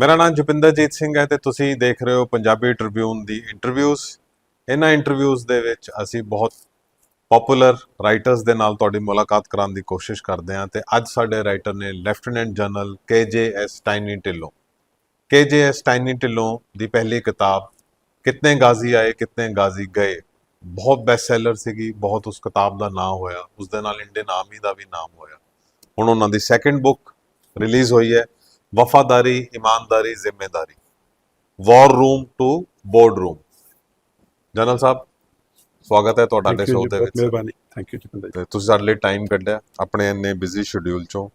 ਮੇਰਾ ਨਾਮ ਜੁਪਿੰਦਰਜੀਤ ਸਿੰਘ ਹੈ ਤੇ ਤੁਸੀਂ ਦੇਖ ਰਹੇ ਹੋ ਪੰਜਾਬੀ ਟ੍ਰਿਬਿਊਨ ਦੀ ਇੰਟਰਵਿਊਜ਼। ਇਹਨਾਂ ਇੰਟਰਵਿਊਜ਼ ਦੇ ਵਿੱਚ ਅਸੀਂ ਬਹੁਤ ਪਪੂਲਰ ਰਾਈਟਰਸ ਦੇ ਨਾਲ ਤੁਹਾਡੀ ਮੁਲਾਕਾਤ ਕਰਾਉਣ ਦੀ ਕੋਸ਼ਿਸ਼ ਕਰਦੇ ਹਾਂ ਤੇ ਅੱਜ ਸਾਡੇ ਰਾਈਟਰ ਨੇ lieutenant general KJS Tiny Dhillon. KJS Tiny Dhillon ਦੀ ਪਹਿਲੀ ਕਿਤਾਬ, ਕਿਤਨੇ ਗਾਜ਼ੀ ਆਏ, ਕਿਤਨੇ ਗਾਜ਼ੀ ਗਏ। ਬਹੁਤ ਬੈਸਟ ਸੈਲਰ ਸੀਗੀ, ਬਹੁਤ ਉਸ ਕਿਤਾਬ ਦਾ ਨਾਮ ਹੋਇਆ। ਉਸ ਦੇ ਨਾਲ ਇੰਡੀਅਨ ਆਰਮੀ ਦਾ ਵੀ ਨਾਮ ਹੋਇਆ। ਹੁਣ ਉਹਨਾਂ ਦੀ ਸੈਕੰਡ ਬੁੱਕ ਰਿਲੀਜ਼ ਹੋਈ ਹੈ। ਵਫਾਦਾਰੀ ਇਮਾਨਦਾਰੀ ਜ਼ਿੰਮੇਦਾਰੀ। War room to board room general ਸਾਹਿਬ ਸਵਾਗਤ ਹੈ ਤੁਹਾਡਾ ਸਾਡੇ ਸ਼ੋਅ ਦੇ ਵਿੱਚ। ਮਿਹਰਬਾਨੀ। ਥੈਂਕ ਯੂ ਜਤਿੰਦਰ ਜੀ। ਤੁਸੀਂ ਸਾਡੇ ਲਈ ਟਾਈਮ ਕੱਢਿਆ ਆਪਣੇ ਇੰਨੇ ਬਿਜ਼ੀ ਸ਼ਡਿਊਲ ਚੋਂ।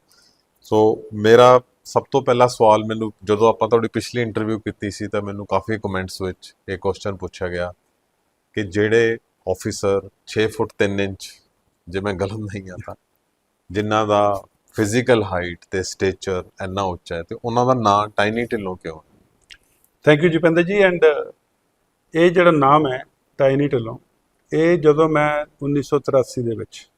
ਸੋ ਮੇਰਾ ਸਭ ਤੋਂ ਪਹਿਲਾ ਸਵਾਲ ਮੈਨੂੰ ਜਦੋਂ ਆਪਾਂ ਤੁਹਾਡੀ ਪਿਛਲੀ ਇੰਟਰਵਿਊ ਕੀਤੀ ਸੀ ਤਾਂ ਮੈਨੂੰ ਕਾਫੀ ਕਮੈਂਟਸ ਵਿੱਚ ਇਹ ਕੁਐਸਚਨ ਪੁੱਛਿਆ ਗਿਆ ਕਿ ਜਿਹੜੇ ਆਫੀਸਰ 6 ਫੁੱਟ 3 ਇੰਚ ਜੇ ਮੈਂ ਗਲਤ ਨਹੀਂ ਆ ਤਾਂ ਜਿਨ੍ਹਾਂ ਦਾ ਫਿਜ਼ੀਕਲ ਹਾਈਟ ਤੇ ਸਟੇਚਰ ਇੰਨਾ ਉੱਚਾ ਹੈ ਤੇ ਉਹਨਾਂ ਦਾ ਨਾਂ ਟਾਈਨੀ ਢਿੱਲੋਂ ਕਿਉਂ ਹੈ? ਥੈਂਕ ਯੂ ਜਪਿੰਦਰ ਜੀ ਐਂਡ ਇਹ ਜਿਹੜਾ ਨਾਮ ਹੈ ਟਾਈਨੀ ਢਿੱਲੋਂ ਇਹ ਜਦੋਂ ਮੈਂ 1983 ਦੇ ਵਿੱਚ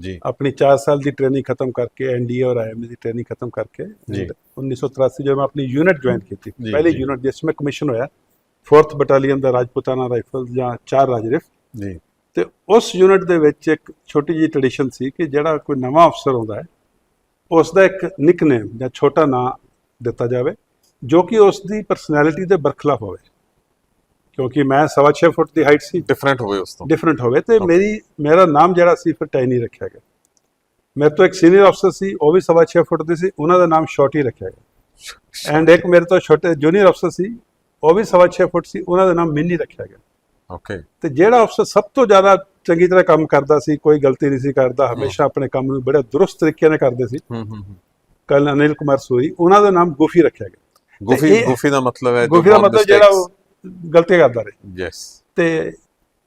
ਜੀ। ਆਪਣੀ 4 ਸਾਲ ਦੀ ਟ੍ਰੇਨਿੰਗ ਖਤਮ ਕਰਕੇ ਐਨਡੀਏ ਔਰ ਆਈਐਮਏ ਦੀ ਟ੍ਰੇਨਿੰਗ ਖਤਮ ਕਰਕੇ ਜੀ। and 1983 ਜਦੋਂ ਮੈਂ ਆਪਣੀ ਯੂਨਿਟ ਜੁਆਇਨ ਕੀਤੀ। ਜੀ, ਪਹਿਲੀ ਜੀ। ਯੂਨਿਟ ਜਿਸ ਵਿੱਚ ਕਮਿਸ਼ਨ ਹੋਇਆ 4th ਬਟਾਲੀਅਨ ਦਾ ਰਾਜਪੂਤਾਨਾ ਰਾਈਫਲ ਜਾਂ ਚਾਰ ਰਾਜਰਿਫ ਜੀ। ਤੇ ਉਸ ਯੂਨਿਟ ਦੇ ਵਿੱਚ ਇੱਕ ਛੋਟੀ ਜਿਹੀ ਟ੍ਰੈਡੀਸ਼ਨ ਸੀ ਕਿ ਜਿਹੜਾ ਕੋਈ ਨਵਾਂ ਅਫਸਰ ਆਉਂਦਾ ਹੈ ਉਸ ਦਾ ਇੱਕ ਨਿਕਨੇਮ ਜਾਂ ਛੋਟਾ ਨਾਂ ਦਿੱਤਾ ਜਾਵੇ ਜੋ ਕਿ ਉਸ ਦੀ ਪਰਸਨੈਲਿਟੀ ਦੇ ਬਰਖਲਾਫ ਹੋਵੇ। ਕਿਉਂਕਿ ਮੈਂ ਸਵਾ ਛੇ ਫੁੱਟ ਦੀ ਹਾਈਟ ਸੀ। ਡਿਫਰੈਂਟ ਹੋਵੇ ਉਸ ਤੋਂ। ਡਿਫਰੈਂਟ ਹੋਵੇ ਤੇ. ਮੇਰੀ ਮੇਰਾ ਨਾਮ ਜਿਹੜਾ ਸੀ ਫਿਰ ਟਾਈਨੀ ਰੱਖਿਆ ਗਿਆ। ਮੇਰੇ ਤੋਂ ਇੱਕ ਸੀਨੀਅਰ ਅਫਸਰ ਸੀ ਉਹ ਵੀ ਸਵਾ ਛੇ ਫੁੱਟ ਦੀ ਸੀ ਉਹਨਾਂ ਦਾ ਨਾਮ ਸ਼ਾਰਟੀ ਰੱਖਿਆ ਗਿਆ। ਐਂਡ ਇੱਕ ਮੇਰੇ ਤੋਂ ਛੋਟੇ ਜੂਨੀਅਰ ਅਫਸਰ ਸੀ ਉਹ ਵੀ ਸਵਾ ਛੇ ਫੁੱਟ ਸੀ ਉਹਨਾਂ ਦਾ ਨਾਮ ਮਿੰਨੀ ਰੱਖਿਆ ਗਿਆ। ਓਕੇ ਤੇ ਜਿਹੜਾ ਅਫਸਰ ਸਭ ਤੋਂ ਜ਼ਿਆਦਾ ਚੰਗੀ ਤਰ੍ਹਾਂ ਕੰਮ ਕਰਦਾ ਸੀ ਕੋਈ ਗਲਤੀ ਨਹੀਂ ਸੀ ਕਰਦਾ ਹਮੇਸ਼ਾ ਆਪਣੇ ਕੰਮ ਨੂੰ ਬੜੇ ਦਰੁਸਤ ਤਰੀਕੇ ਨਾਲ ਕਰਦੇ ਸੀ। ਹੂੰ ਹੂੰ ਕੱਲ ਅਨਿਲ ਕੁਮਾਰ ਸੂਰੀ ਉਹਨਾਂ ਦਾ ਨਾਮ ਗੋਫੀ ਰੱਖਿਆ ਗਿਆ। ਗੁਫੀ ਗੁਫੀ ਦਾ ਮਤਲਬ ਹੈ ਗੋਫੀ ਦਾ ਮਤਲਬ ਜਿਹੜਾ ਉਹ ਗਲਤੀ ਕਰਦਾ ਰਹੇ। ਯੈਸ ਤੇ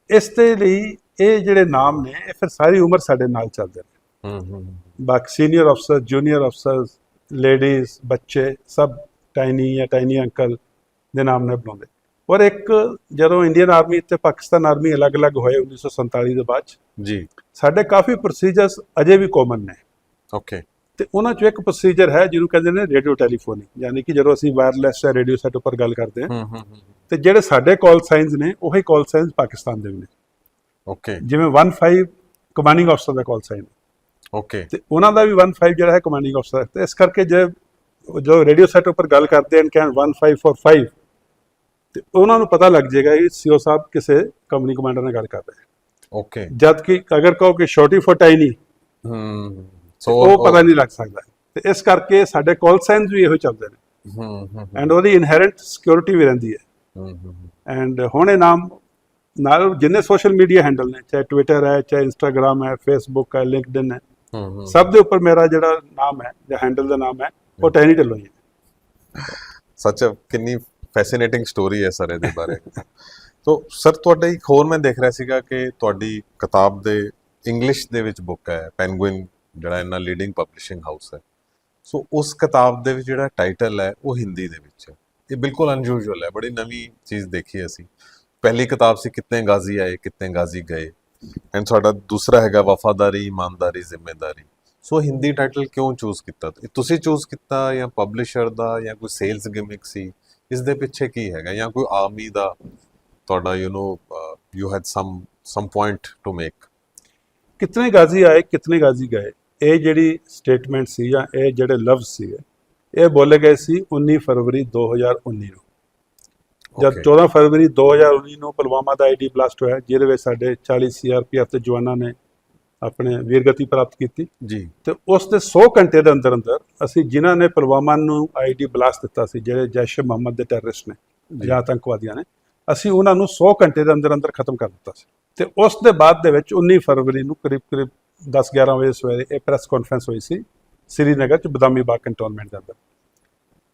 ਇਸ ਦੇ ਲਈ ਇਹ ਜਿਹੜੇ ਨਾਮ ਨੇ ਇਹ ਫਿਰ ਸਾਰੀ ਉਮਰ ਸਾਡੇ ਨਾਲ ਚੱਲਦੇ ਨੇ ਹੂੰ ਹੂੰ ਬਾਕੀ ਸੀਨੀਅਰ ਅਫਸਰ ਜੂਨੀਅਰ ਅਫਸਰ ਲੇਡੀਜ਼ ਬੱਚੇ ਸਭ ਟਾਈਨੀ ਜਾਂ ਟਾਈਨੀ ਅੰਕਲ ਦੇ ਨਾਮ ਨਾਲ ਬੁਲਾਉਂਦੇ ਔਰ ਇੱਕ ਜਦੋਂ ਇੰਡੀਅਨ ਆਰਮੀ ਤੇ ਪਾਕਿਸਤਾਨ ਆਰਮੀ ਅਲੱਗ-ਅਲੱਗ ਹੋਏ 1947 ਦੇ ਬਾਅਦ ਜੀ। ਸਾਡੇ ਕਾਫੀ ਪ੍ਰੋਸੀਜਰਸ ਅਜੇ ਵੀ ਕਾਮਨ ਨੇ। ਓਕੇ ਤੇ ਉਹਨਾਂ ਚੋਂ ਇੱਕ ਪ੍ਰੋਸੀਜਰ ਹੈ ਜਿਹਨੂੰ ਕਹਿੰਦੇ ਨੇ ਰੇਡੀਓ ਟੈਲੀਫੋਨੀ ਯਾਨੀ ਕਿ ਜਦੋਂ ਅਸੀਂ ਵਾਇਰਲੈਸ ਜਾਂ ਰੇਡੀਓ ਸੈਟ ਉੱਪਰ ਗੱਲ ਕਰਦੇ ਹਾਂ ਹੂੰ ਹੂੰ ਹੂੰ ਤੇ ਜਿਹੜੇ ਸਾਡੇ ਕਾਲ ਸਾਈਨਸ ਨੇ ਉਹੀ ਕਾਲ ਸਾਈਨਸ ਪਾਕਿਸਤਾਨ ਦੇ ਵੀ ਨੇ। ਓਕੇ ਜਿਵੇਂ 15 ਕਮਾਂਡਿੰਗ ਅਫਸਰ ਦਾ ਕਾਲ ਸਾਈਨ ਓਕੇ ਤੇ ਉਹਨਾਂ ਦਾ ਵੀ 15 ਜਿਹੜਾ ਹੈ ਕਮਾਂਡਿੰਗ ਅਫਸਰ ਤੇ ਇਸ ਕਰਕੇ ਜੇ ਜੋ ਰੇਡੀਓ ਸੈਟ ਉੱਪਰ ਗੱਲ ਕਰਦੇ ਹਨ ਕਹਿਣ 1545 ਤੇ ਉਹਨਾਂ ਨੂੰ ਪਤਾ ਲੱਗ ਜਾਏਗਾ ਕਿ ਸੀਓ ਸਾਹਿਬ ਕਿਸੇ ਕੰਪਨੀ ਕਮਾਂਡਰ ਨਾਲ ਗੱਲ ਕਰ ਰਹੇ ਹਨ ਓਕੇ ਜਦ ਕਿ ਅਗਰ ਕਹੋ ਕਿ ਛੋਟੀ ਫੋਟਾ ਹੀ ਨਹੀਂ ਹੂੰ ਸੋ ਉਹ ਪਤਾ ਨਹੀਂ ਲੱਗ ਸਕਦਾ। ਤੇ ਇਸ ਕਰਕੇ ਸਾਡੇ ਕਾਲ ਸਾਈਨਸ ਵੀ ਇਹੋ ਚੱਲਦੇ ਨੇ। ਹੂੰ ਹੂੰ ਐਂਡ ਉਹਦੀ ਇਨਹੈਰੈਂਟ ਸਿਕਿਉਰਿਟੀ ਵੀ ਰਹਿੰਦੀ ਹੈ। ਹੂੰ ਹੂੰ ਐਂਡ ਹੁਣ ਇਹ ਨਾਮ ਨਾਲ ਜਿੰਨੇ ਸੋਸ਼ਲ ਮੀਡੀਆ ਹੈਂਡਲ ਨੇ ਚਾਹੇ ਟਵਿੱਟਰ ਹੈ ਚਾਹੇ ਇੰਸਟਾਗ੍ਰam ਹੈ ਫੇਸਬੁੱਕ ਹੈ ਲਿੰਕਡਇਨ ਹੈ ਹੂੰ ਹੂੰ। ਸਭ ਦੇ ਉੱਪਰ ਮੇਰਾ ਜਿਹੜਾ ਨਾਮ ਹੈ ਜਾਂ ਹੈਂਡਲ ਦਾ ਨਾਮ ਹੈ ਉਹ ਟੈਨੀ ਢਿੱਲੋਂ ਹੀ ਹੈ। ਸੱਚ ਕਿੰਨੀ ਫੈਸੀਨੇਟਿੰਗ ਸਟੋਰੀ ਹੈ ਸਰ ਇਹਦੇ ਬਾਰੇ। ਸੋ ਸਰ ਤੁਹਾਡਾ ਇੱਕ ਹੋਰ ਮੈਂ ਦੇਖ ਰਿਹਾ ਸੀਗਾ ਕਿ ਤੁਹਾਡੀ ਕਿਤਾਬ ਦੇ ਇੰਗਲਿਸ਼ ਦੇ ਵਿੱਚ ਬੁੱਕ ਹੈ ਪੈਨਗੁਇਨ ਜਿਹੜਾ ਇਹਨਾਂ ਲੀਡਿੰਗ ਪਬਲਿਸ਼ਿੰਗ ਹਾਊਸ ਹੈ। ਸੋ ਉਸ ਕਿਤਾਬ ਦੇ ਵਿੱਚ ਜਿਹੜਾ ਟਾਈਟਲ ਹੈ, ਉਹ ਹਿੰਦੀ ਦੇ ਵਿੱਚ ਹੈ। ਇਹ ਬਿਲਕੁਲ ਅਨਯੂਜੂਅਲ ਹੈ, ਬੜੀ ਨਵੀਂ ਚੀਜ਼ ਦੇਖੀ ਅਸੀਂ। ਪਹਿਲੀ ਕਿਤਾਬ ਸੀ, ਕਿਤਨੇ ਗਾਜ਼ੀ ਆਏ, ਕਿਤਨੇ ਗਾਜ਼ੀ ਗਏ। ਐਂਡ ਸਾਡਾ ਦੂਸਰਾ ਹੈਗਾ, ਵਫਾਦਾਰੀ, ਇਮਾਨਦਾਰੀ, ਜ਼ਿੰਮੇਦਾਰੀ। ਸੋ ਹਿੰਦੀ ਟਾਈਟਲ ਕਿਉਂ ਚੂਜ਼ ਕੀਤਾ? ਤੁਸੀਂ ਚੂਜ਼ ਕੀਤਾ ਜਾਂ ਪਬਲਿਸ਼ਰ ਦਾ ਜਾਂ ਕੋਈ ਸੇਲਸ ਗਿਮਿਕ ਸੀ? ਇਸ ਦੇ ਪਿੱਛੇ ਕੀ ਹੈਗਾ ਜਾਂ ਕੋਈ ਆਰਮੀ ਦਾ ਤੁਹਾਡਾ you know you had some some point to make ਕਿਤਨੇ ਗਾਜ਼ੀ ਆਏ ਕਿਤਨੇ ਗਾਜ਼ੀ ਗਏ ਇਹ ਜਿਹੜੀ ਸਟੇਟਮੈਂਟ ਸੀ ਜਾਂ ਇਹ ਜਿਹੜੇ ਲਫ਼ਜ਼ ਸੀਗੇ ਇਹ ਬੋਲੇ ਗਏ ਸੀ 19 ਫਰਵਰੀ 2019 ਨੂੰ। ਜਦ 14 ਫਰਵਰੀ 2019 ਨੂੰ ਪੁਲਵਾਮਾ ਦਾ ਆਈਡੀ ਬਲਾਸਟ ਹੋਇਆ ਜਿਹਦੇ ਵਿੱਚ ਸਾਡੇ 40 ਸੀਆਰਪੀਐਫ ਦੇ ਜਵਾਨਾਂ ਨੇ ਆਪਣੇ ਵੀਰਗਤੀ ਪ੍ਰਾਪਤ ਕੀਤੀ। ਜੀ। ਤੇ ਉਸ ਦੇ 100 ਘੰਟੇ ਦੇ ਅੰਦਰ ਅੰਦਰ ਅਸੀਂ ਜਿਨ੍ਹਾਂ ਨੇ ਪੁਲਵਾਮਾ ਨੂੰ ਆਈਡੀ ਬਲਾਸਟ ਦਿੱਤਾ ਸੀ ਜਿਹੜੇ ਜੈਸ਼ ਮੁਹੰਮਦ ਦੇ ਟੈਰਰਿਸਟ ਨੇ ਜੀ। ਆਤੰਕਵਾਦੀਆਂ ਨੇ ਅਸੀਂ ਉਹਨਾਂ ਨੂੰ 100 ਘੰਟੇ ਦੇ ਅੰਦਰ ਅੰਦਰ ਖਤਮ ਕਰ ਦਿੱਤਾ ਸੀ। ਤੇ ਉਸ ਦੇ ਬਾਅਦ ਦੇ ਵਿੱਚ 19 ਫਰਵਰੀ ਨੂੰ ਕਰੀਬ ਕਰੀਬ 10-11 ਵਜੇ ਸਵੇਰੇ ਇਹ ਪ੍ਰੈਸ ਕਾਨਫਰੰਸ ਹੋਈ ਸੀ ਸ੍ਰੀਨਗਰ ਚ ਬਦਾਮੀ ਬਾਗ ਕੰਟੋਨਮੈਂਟ ਦੇ ਅੰਦਰ।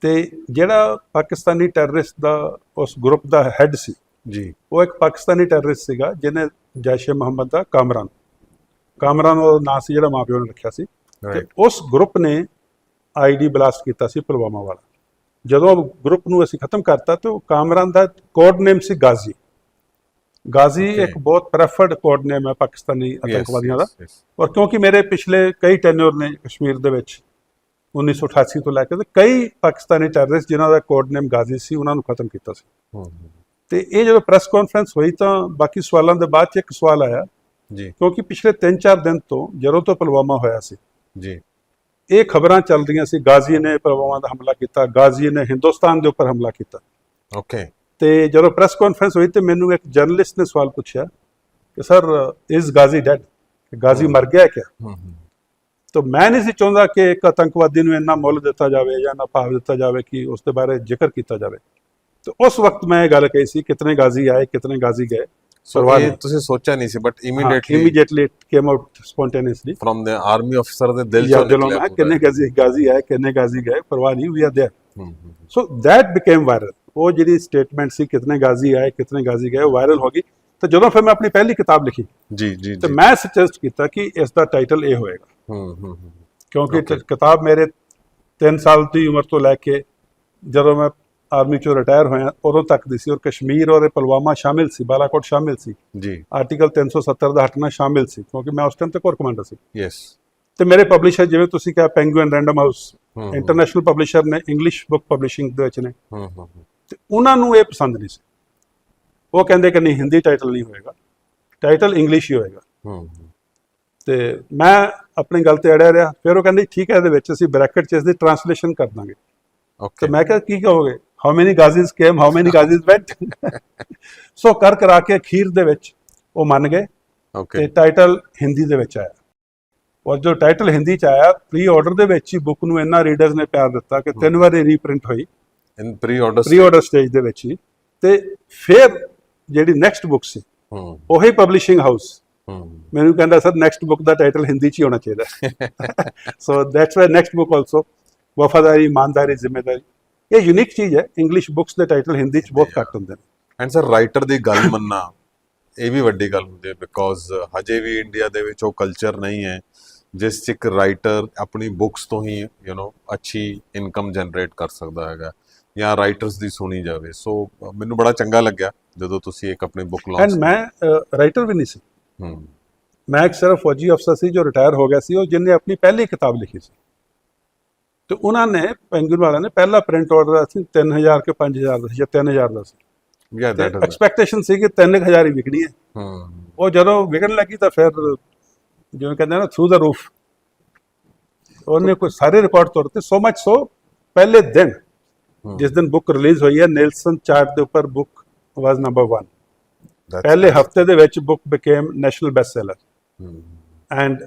ਤੇ ਜਿਹੜਾ ਪਾਕਿਸਤਾਨੀ ਟੈਰਰਿਸਟ ਦਾ ਉਸ ਗਰੁੱਪ ਦਾ ਹੈੱਡ ਸੀ ਜੀ। ਉਹ ਇੱਕ ਪਾਕਿਸਤਾਨੀ ਟੈਰਰਿਸਟ ਸੀਗਾ ਜਿਹਨੇ ਜੈਸ਼ ਮੁਹੰਮਦ ਦਾ ਕਾਮਰਾਨ। ਕਾਮਰਾਨ ਉਹ ਨਾਂ ਸੀ ਜਿਹੜਾ ਮਾਪਿਓ ਨੇ ਰੱਖਿਆ ਸੀ। ਤੇ ਉਸ ਗਰੁੱਪ ਨੇ ਆਈਡੀ ਬਲਾਸਟ ਕੀਤਾ ਸੀ ਪੁਲਵਾਮਾ ਵਾਲਾ। ਜਦੋਂ ਗਰੁੱਪ ਨੂੰ ਅਸੀਂ ਖਤਮ ਕਰਤਾ ਤੇ ਉਹ ਕਾਮਰਾਨ ਦਾ ਕੋਡ ਨੇਮ ਸੀ ਗਾਜ਼ੀ। ਗਾਜ਼ੀ. ਇੱਕ ਬਹੁਤ ਪ੍ਰੈਫਰਡ ਕੋਡ ਨੇਮ ਹੈ ਪਾਕਿਸਤਾਨੀ ਆਤੰਕਵਾਦੀਆਂ ਦਾ। ਔਰ ਕਿਉਂਕਿ ਮੇਰੇ ਪਿਛਲੇ ਕਈ ਟੈਨਿਓਰ ਨੇ ਕਸ਼ਮੀਰ ਦੇ ਵਿੱਚ 1988 ਤੋਂ ਲੈ ਕੇ ਤੇ ਕਈ ਪਾਕਿਸਤਾਨੀ ਟੈਰਰਿਸਟ ਜਿਨ੍ਹਾਂ ਦਾ ਕੋਡ ਨੇਮ ਗਾਜ਼ੀ ਸੀ ਉਹਨਾਂ ਨੂੰ ਖਤਮ ਕੀਤਾ ਸੀ। ਤੇ ਇਹ ਜਦੋਂ ਪ੍ਰੈਸ ਕਾਨਫਰੰਸ ਹੋਈ ਤਾਂ ਬਾਕੀ ਸਵਾਲਾਂ ਦੇ ਬਾਅਦ ਚ ਇੱਕ ਸਵਾਲ ਆਇਆ ਜੀ। ਕਿਉਂਕਿ ਪਿਛਲੇ 3-4 ਦਿਨ ਤੋਂ ਜਦੋਂ ਤੋਂ ਪੁਲਵਾਮਾ ਹੋਇਆ ਸੀ। ਜੀ। ਇਹ ਖਬਰਾਂ ਚੱਲ ਰਹੀਆਂ ਸੀ ਗਾਜ਼ੀ ਨੇ ਪੁਲਵਾਮਾ ਦਾ ਹਮਲਾ ਕੀਤਾ ਗਾਜ਼ੀ ਨੇ ਹਿੰਦੁਸਤਾਨ ਦੇ ਉੱਪਰ ਹਮਲਾ ਕੀਤਾ। ਓਕੇ। ਤੇ ਜਦੋਂ ਪ੍ਰੈਸ ਕਾਨਫਰੰਸ ਹੋਈ ਤੇ ਮੈਨੂੰ ਇੱਕ ਜਰਨਲਿਸਟ ਨੇ ਸਵਾਲ ਪੁੱਛਿਆ ਕਿ ਸਰ ਇਜ਼ ਗਾਜ਼ੀ ਡੈਡ ਗਾਜ਼ੀ ਮਰ ਗਿਆ ਹੈ ਕਿਆ? ਤਾਂ ਮੈਂ ਨਹੀਂ ਸੀ ਚਾਹੁੰਦਾ ਕਿ ਇੱਕ ਆਤੰਕਵਾਦੀ ਨੂੰ ਇੰਨਾ ਮੁੱਲ ਦਿੱਤਾ ਜਾਵੇ ਜਾਂ ਨਾ ਭਾਵ ਦਿੱਤਾ ਜਾਵੇ ਕਿ ਉਸ ਦੇ ਬਾਰੇ ਜ਼ਿਕਰ ਕੀਤਾ ਜਾਵੇ। ਤੇ ਉਸ ਵਕਤ ਮੈਂ ਇਹ ਗੱਲ ਕਹੀ ਸੀ ਕਿਤਨੇ ਗਾਜ਼ੀ ਆਏ ਕਿਤਨੇ ਗਾਜ਼ੀ ਗਏ। So ਤੁਸੀਂ ਸੋਚਿਆ ਨਹੀਂ ਸੀ but immediately immediately it came out spontaneously. From the army ਅਫਸਰ ਦੇ ਦਿਲ ਚੋਂ Jalom ਨਿਕਲਿਆ hai, पूरा। Kenne Ghazi, Ghazi hai, Kenne Ghazi gaye, parwah nahi, we are there. ਹਮ, ਹਮ, ਉਹ ਜਿਹੜੀ ਸਟੇਟਮੈਂਟ ਸੀ ਕਿਤਨੇ ਗਾਜ਼ੀ ਆਏ ਕਿਤਨੇ ਗਾਜ਼ੀ ਗਏ ਵਾਇਰਲ ਹੋ ਗਈ। ਤੇ ਜਦੋਂ ਫਿਰ ਮੈਂ ਆਪਣੀ ਪਹਿਲੀ ਕਿਤਾਬ ਲਿਖੀ ਜੀ ਜੀ ਤੇ ਮੈਂ ਸੁਜੈਸਟ ਕੀਤਾ ਕਿ ਇਸ ਦਾ ਟਾਈਟਲ ਇਹ ਹੋਏਗਾ। ਹਮ, ਹਮ, ਕਿਉਂਕਿ ਕਿਤਾਬ ਮੇਰੇ 3 ਸਾਲ ਦੀ ਉਮਰ ਤੋਂ ਲੈ ਕੇ ਜਦੋਂ ਮੈਂ ਆਰਮੀ ਚੋਂ ਰਿਟਾਇਰ ਹੋਇਆ ਉਦੋਂ ਤੱਕ ਦੀ ਸੀ ਔਰ ਕਸ਼ਮੀਰ ਔਰ ਪੁਲਵਾਮਾ ਸ਼ਾਮਿਲ ਸੀ ਬਾਲਾਕੋਟ ਸ਼ਾਮਿਲ ਸੀ। ਜੀ। ਆਰਟੀਕਲ 370 ਦਾ ਹਟਣਾ ਸ਼ਾਮਿਲ ਸੀ ਕਿਉਂਕਿ ਮੈਂ ਉਸ ਟਾਈਮ ਤੇ ਕੋਰ ਕਮਾਂਡਰ ਸੀ। ਯੈਸ ਤੇ ਮੇਰੇ ਪਬਲਿਸ਼ਰ ਜਿਵੇਂ ਤੁਸੀਂ ਕਿਹਾ Penguin Random House international publisher ਨੇ ਇੰਗਲਿਸ਼ ਬੁੱਕ ਪਬਲਿਸ਼ਿੰਗ ਦੇ ਵਿੱਚ ਨੇ। ਹੂੰ ਹੂੰ ਹੂੰ, ਤੇ ਉਹਨਾਂ ਨੂੰ ਇਹ ਪਸੰਦ ਨਹੀਂ ਸੀ। ਉਹ ਕਹਿੰਦੇ ਕਿ ਨਹੀਂ ਹਿੰਦੀ ਟਾਈਟਲ ਨਹੀਂ ਹੋਏਗਾ। ਟਾਈਟਲ ਇੰਗਲਿਸ਼ ਹੀ ਹੋਏਗਾ। ਤੇ ਮੈਂ ਆਪਣੀ ਗੱਲ ਤੇ ਅੜਿਆ ਰਿਹਾ ਫਿਰ ਉਹ ਕਹਿੰਦੇ ਠੀਕ ਹੈ ਇਹਦੇ ਵਿੱਚ ਅਸੀਂ ਬ੍ਰੈਕਟ 'ਚ ਇਸ ਦੀ ਟ੍ਰਾਂਸਲੇਸ਼ਨ ਕਰ ਦਾਂਗੇ। ਓਕੇ ਤੇ ਮੈਂ ਕਿਹਾ ਕੀ ਕਹੋਗੇ? How many ghazis came how many ghazis went so ਕਰ ਕਰਾ ਕੇ ਅਖੀਰ ਦੇ ਵਿੱਚ ਉਹ ਮੰਨ ਗਏ ਤੇ ਓਕੇ ਟਾਈਟਲ ਹਿੰਦੀ ਦੇ ਵਿੱਚ ਆਇਆ। ਔਰ ਜੋ ਟਾਈਟਲ ਹਿੰਦੀ ਚ ਆਇਆ ਪ੍ਰੀ ਆਰਡਰ ਦੇ ਵਿੱਚ ਹੀ ਬੁੱਕ ਨੂੰ ਇੰਨਾ ਰੀਡਰਸ ਨੇ ਪਿਆਰ ਦਿੱਤਾ ਕਿ ਤਿੰਨ ਵਾਰੀ ਰੀਪ੍ਰਿੰਟ ਹੋਈ। In pre order pre order stage ਦੇ ਵਿੱਚ ਹੀ। ਤੇ ਫਿਰ ਜਿਹੜੀ ਨੈਕਸਟ ਬੁੱਕ ਸੀ ਹੂੰ। ਉਹੀ ਪਬਲਿਸ਼ਿੰਗ ਹਾਊਸ ਹੂੰ। ਮੈਨੂੰ ਕਹਿੰਦਾ ਸਰ ਨੈਕਸਟ ਬੁੱਕ ਦਾ ਟਾਈਟਲ ਹਿੰਦੀ ਚ ਹੀ ਹੋਣਾ ਚਾਹੀਦਾ so that's why next book also ਵਫਾਦਾਰੀ ਇਮਾਨਦਾਰੀ ਜ਼ਿੰਮੇਦਾਰੀ ਇਹ ਯੂਨੀਕ ਚੀਜ਼ ਹੈ ਇੰਗਲਿਸ਼ ਬੁੱਕਸ ਦੇ ਟਾਈਟਲ ਹਿੰਦੀ ਚ ਬਹੁਤ ਘੱਟ ਹੁੰਦੇ ਨੇ। ਐਂਡ ਸਰ ਰਾਈਟਰ ਦੀ ਗੱਲ ਮੰਨਣਾ ਇਹ ਵੀ ਵੱਡੀ ਗੱਲ ਹੁੰਦੀ ਹੈ ਬਿਕੋਜ਼ ਹਜੇ ਵੀ ਇੰਡੀਆ ਦੇ ਵਿੱਚ ਉਹ ਕਲਚਰ ਨਹੀਂ ਹੈ ਜਿਸ 'ਚ ਇੱਕ ਰਾਈਟਰ ਆਪਣੀ ਬੁੱਕਸ ਤੋਂ ਹੀ ਯੂ نو ਅੱਛੀ ਇਨਕਮ ਜਨਰੇਟ ਕਰ ਸਕਦਾ ਹੈਗਾ ਜਾਂ ਰਾਈਟਰਸ ਦੀ ਸੁਣੀ ਜਾਵੇ। ਸੋ ਮੈਨੂੰ ਬੜਾ ਚੰਗਾ ਲੱਗਿਆ ਜਦੋਂ ਤੁਸੀਂ ਇੱਕ ਆਪਣੀ ਬੁੱਕ ਐਂਡ ਲਾਂਚ ਮੈਂ ਰਾਈਟਰ ਵੀ ਨਹੀਂ ਸੀ। ਹੂੰ। ਮੈਂ ਇੱਕ ਸਿਰਫ ਫੌਜੀ ਅਫਸਰ ਸੀ ਜੋ ਰਿਟਾਇਰ ਹੋ ਗਿਆ ਸੀ ਉਹ ਜਿਨਨੇ ਆਪਣੀ ਪਹਿਲੀ ਕਿਤਾਬ ਲਿਖੀ ਸੀ। ਤੇ ਉਹਨਾਂ ਨੇ ਪੈਂਗੁਇਨ ਵਾਲਿਆਂ ਨੇ ਪਹਿਲਾ ਪ੍ਰਿੰਟ ਆਰਡਰ ਸੀ 3000 ਕੇ 5000 ਦਾ ਸੀ ਜਾਂ 3000 ਦਾ ਸੀ। ਯਾ ਦੈਟ ਇਜ਼ ਐਕਸਪੈਕਟੇਸ਼ਨ ਸੀ ਕਿ 3000 ਹੀ ਵਿਕਣੀ ਹੈ। ਹੂੰ। ਉਹ ਜਦੋਂ ਵਿਕਣ ਲੱਗੀ ਤਾਂ ਫਿਰ ਜਿਵੇਂ ਕਹਿੰਦੇ ਨਾ ਥਰੂ ਦਾ ਰੂਫ ਉਹਨੇ ਕੋਈ ਸਾਰੇ ਰਿਕਾਰਡ ਤੋੜਤੇ ਸੋ ਮਚ ਸੋ ਪਹਿਲੇ ਦਿਨ। ਜਿਸ ਦਿਨ ਬੁੱਕ ਰਿਲੀਜ਼ ਹੋਈ ਹੈ ਨੈਲਸਨ ਚਾਰਟ ਦੇ ਉੱਪਰ ਬੁੱਕ ਵਾਸ ਨੰਬਰ 1 That's ਪਹਿਲੇ. ਹਫ਼ਤੇ ਦੇ ਵਿੱਚ book became national best seller and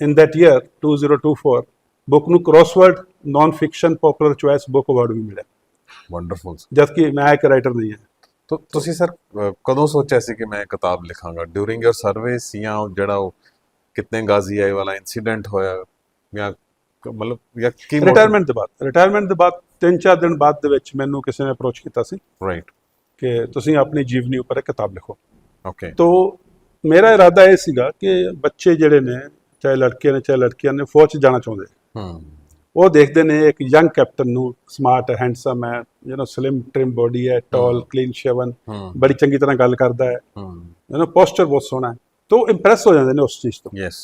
in that year 2024 book ਨੂੰ Crossword non fiction popular choice book award ਵੀ ਮਿਲਿਆ। ਵੰਡਰਫੁਲ ਜਦ ਕਿ ਮੈਂ ਇੱਕ ਰਾਈਟਰ ਨਹੀਂ ਹਾਂ। ਤੋ ਤੁਸੀਂ ਸਰ ਕਦੋਂ ਸੋਚਿਆ ਸੀ ਕਿ ਮੈਂ ਕਿਤਾਬ ਲਿਖਾਂਗਾ? ਡਿਊਰਿੰਗ ਯਰ ਸਰਵਿਸ ਜਾਂ ਜਿਹੜਾ ਉਹ ਕਿਤਨੇ ਗਾਜ਼ੀ ਆਏ ਵਾਲਾ ਇਨਸੀਡੈਂਟ ਹੋਇਆ ਜਾਂ ਮਤਲਬ ਜਾਂ ਕੀ ਰਿਟਾਇਰਮੈਂਟ ਦੇ ਬਾਅਦ। ਰਿਟਾਇਰਮੈਂਟ ਦੇ ਬਾਅਦ 3-4 ਦਿਨ ਬਾਅਦ ਦੇ ਵਿੱਚ ਮੈਨੂੰ ਕਿਸੇ ਨੇ ਅਪਰੋਚ ਕੀਤਾ ਸੀ ਰਾਈਟ ਕਿ ਤੁਸੀਂ ਆਪਣੀ ਜੀਵਨੀ ਉੱਪਰ ਇੱਕ ਕਿਤਾਬ ਲਿਖੋ। ਓਕੇ ਤੋ ਮੇਰਾ ਇਰਾਦਾ ਇਹ ਸੀਗਾ ਕਿ ਬੱਚੇ ਜਿਹੜੇ ਨੇ ਚਾਹੇ ਲੜਕੇ ਨੇ ਚਾਹੇ ਲੜਕੀਆਂ ਨੇ ਫੌਜ ਜਾਣਾ ਚਾਹੁੰਦੇ ਹੂੰ ਉਹ ਦੇਖਦੇ ਨੇ ਇੱਕ ਯੰਗ ਕੈਪਟਨ ਨੂੰ ਸਮਾਰਟ ਹੈਂਡਸਮ ਹੈ you know slim trim body ਹੈ ਟਾਲ ਕਲੀਨ ਸ਼ੇਵਨ ਹੂੰ ਬੜੀ ਚੰਗੀ ਤਰ੍ਹਾਂ ਗੱਲ ਕਰਦਾ ਹੈ ਹੂੰ ਯੂ نو ਪੋਸਚਰ ਬਹੁਤ ਸੋਹਣਾ ਹੈ ਤੋ ਇੰਪ੍ਰੈਸ ਹੋ ਜਾਂਦੇ ਨੇ ਉਸ ਚੀਜ਼ ਤੋਂ yes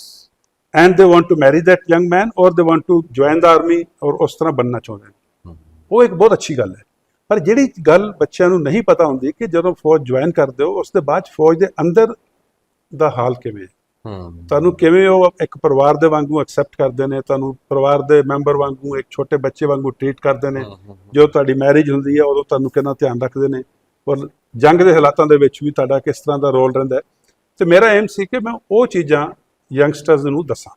and they want to marry that young man or they want to join the army or ਉਸ ਤਰ੍ਹਾਂ ਬੰਨਣਾ ਚਾਹੁੰਦੇ ਨੇ ਉਹ ਇੱਕ ਬਹੁਤ ਅੱਛੀ ਗੱਲ ਹੈ ਪਰ ਜਿਹੜੀ ਗੱਲ ਬੱਚਿਆਂ ਨੂੰ ਨਹੀਂ ਪਤਾ ਹੁੰਦੀ ਕਿ ਜਦੋਂ ਫੌਜ ਜੁਆਇਨ ਕਰਦੇ ਹੋ ਉਸ ਦੇ ਬਾਅਦ 'ਚ ਫੌਜ ਦੇ ਅੰਦਰ ਦਾ ਹਾਲ ਕਿਵੇਂ ਹੈ ਹੂੰ ਤੁਹਾਨੂੰ ਕਿਵੇਂ ਉਹ ਇੱਕ ਪਰਿਵਾਰ ਦੇ ਵਾਂਗੂ ਐਕਸੈਪਟ ਕਰਦੇ ਨੇ? ਤੁਹਾਨੂੰ ਪਰਿਵਾਰ ਦੇ ਮੈਂਬਰ ਵਾਂਗੂ ਇੱਕ ਛੋਟੇ ਬੱਚੇ ਵਾਂਗੂ ਟ੍ਰੀਟ ਕਰਦੇ ਨੇ? ਜੋ ਤੁਹਾਡੀ ਮੈਰਿਜ ਹੁੰਦੀ ਹੈ ਉਦੋਂ ਤੁਹਾਨੂੰ ਕਿੰਨਾ ਧਿਆਨ ਰੱਖਦੇ ਨੇ? ਔਰ ਜੰਗ ਦੇ ਹਾਲਾਤਾਂ ਦੇ ਵਿੱਚ ਵੀ ਤੁਹਾਡਾ ਕਿਸ ਤਰ੍ਹਾਂ ਦਾ ਰੋਲ ਰਹਿੰਦਾ ਹੈ? ਤੇ ਮੇਰਾ ਏਮ ਸੀ ਕਿ ਮੈਂ ਉਹ ਚੀਜ਼ਾਂ ਯੰਗਸਟਰਸ ਨੂੰ ਦੱਸਾਂ।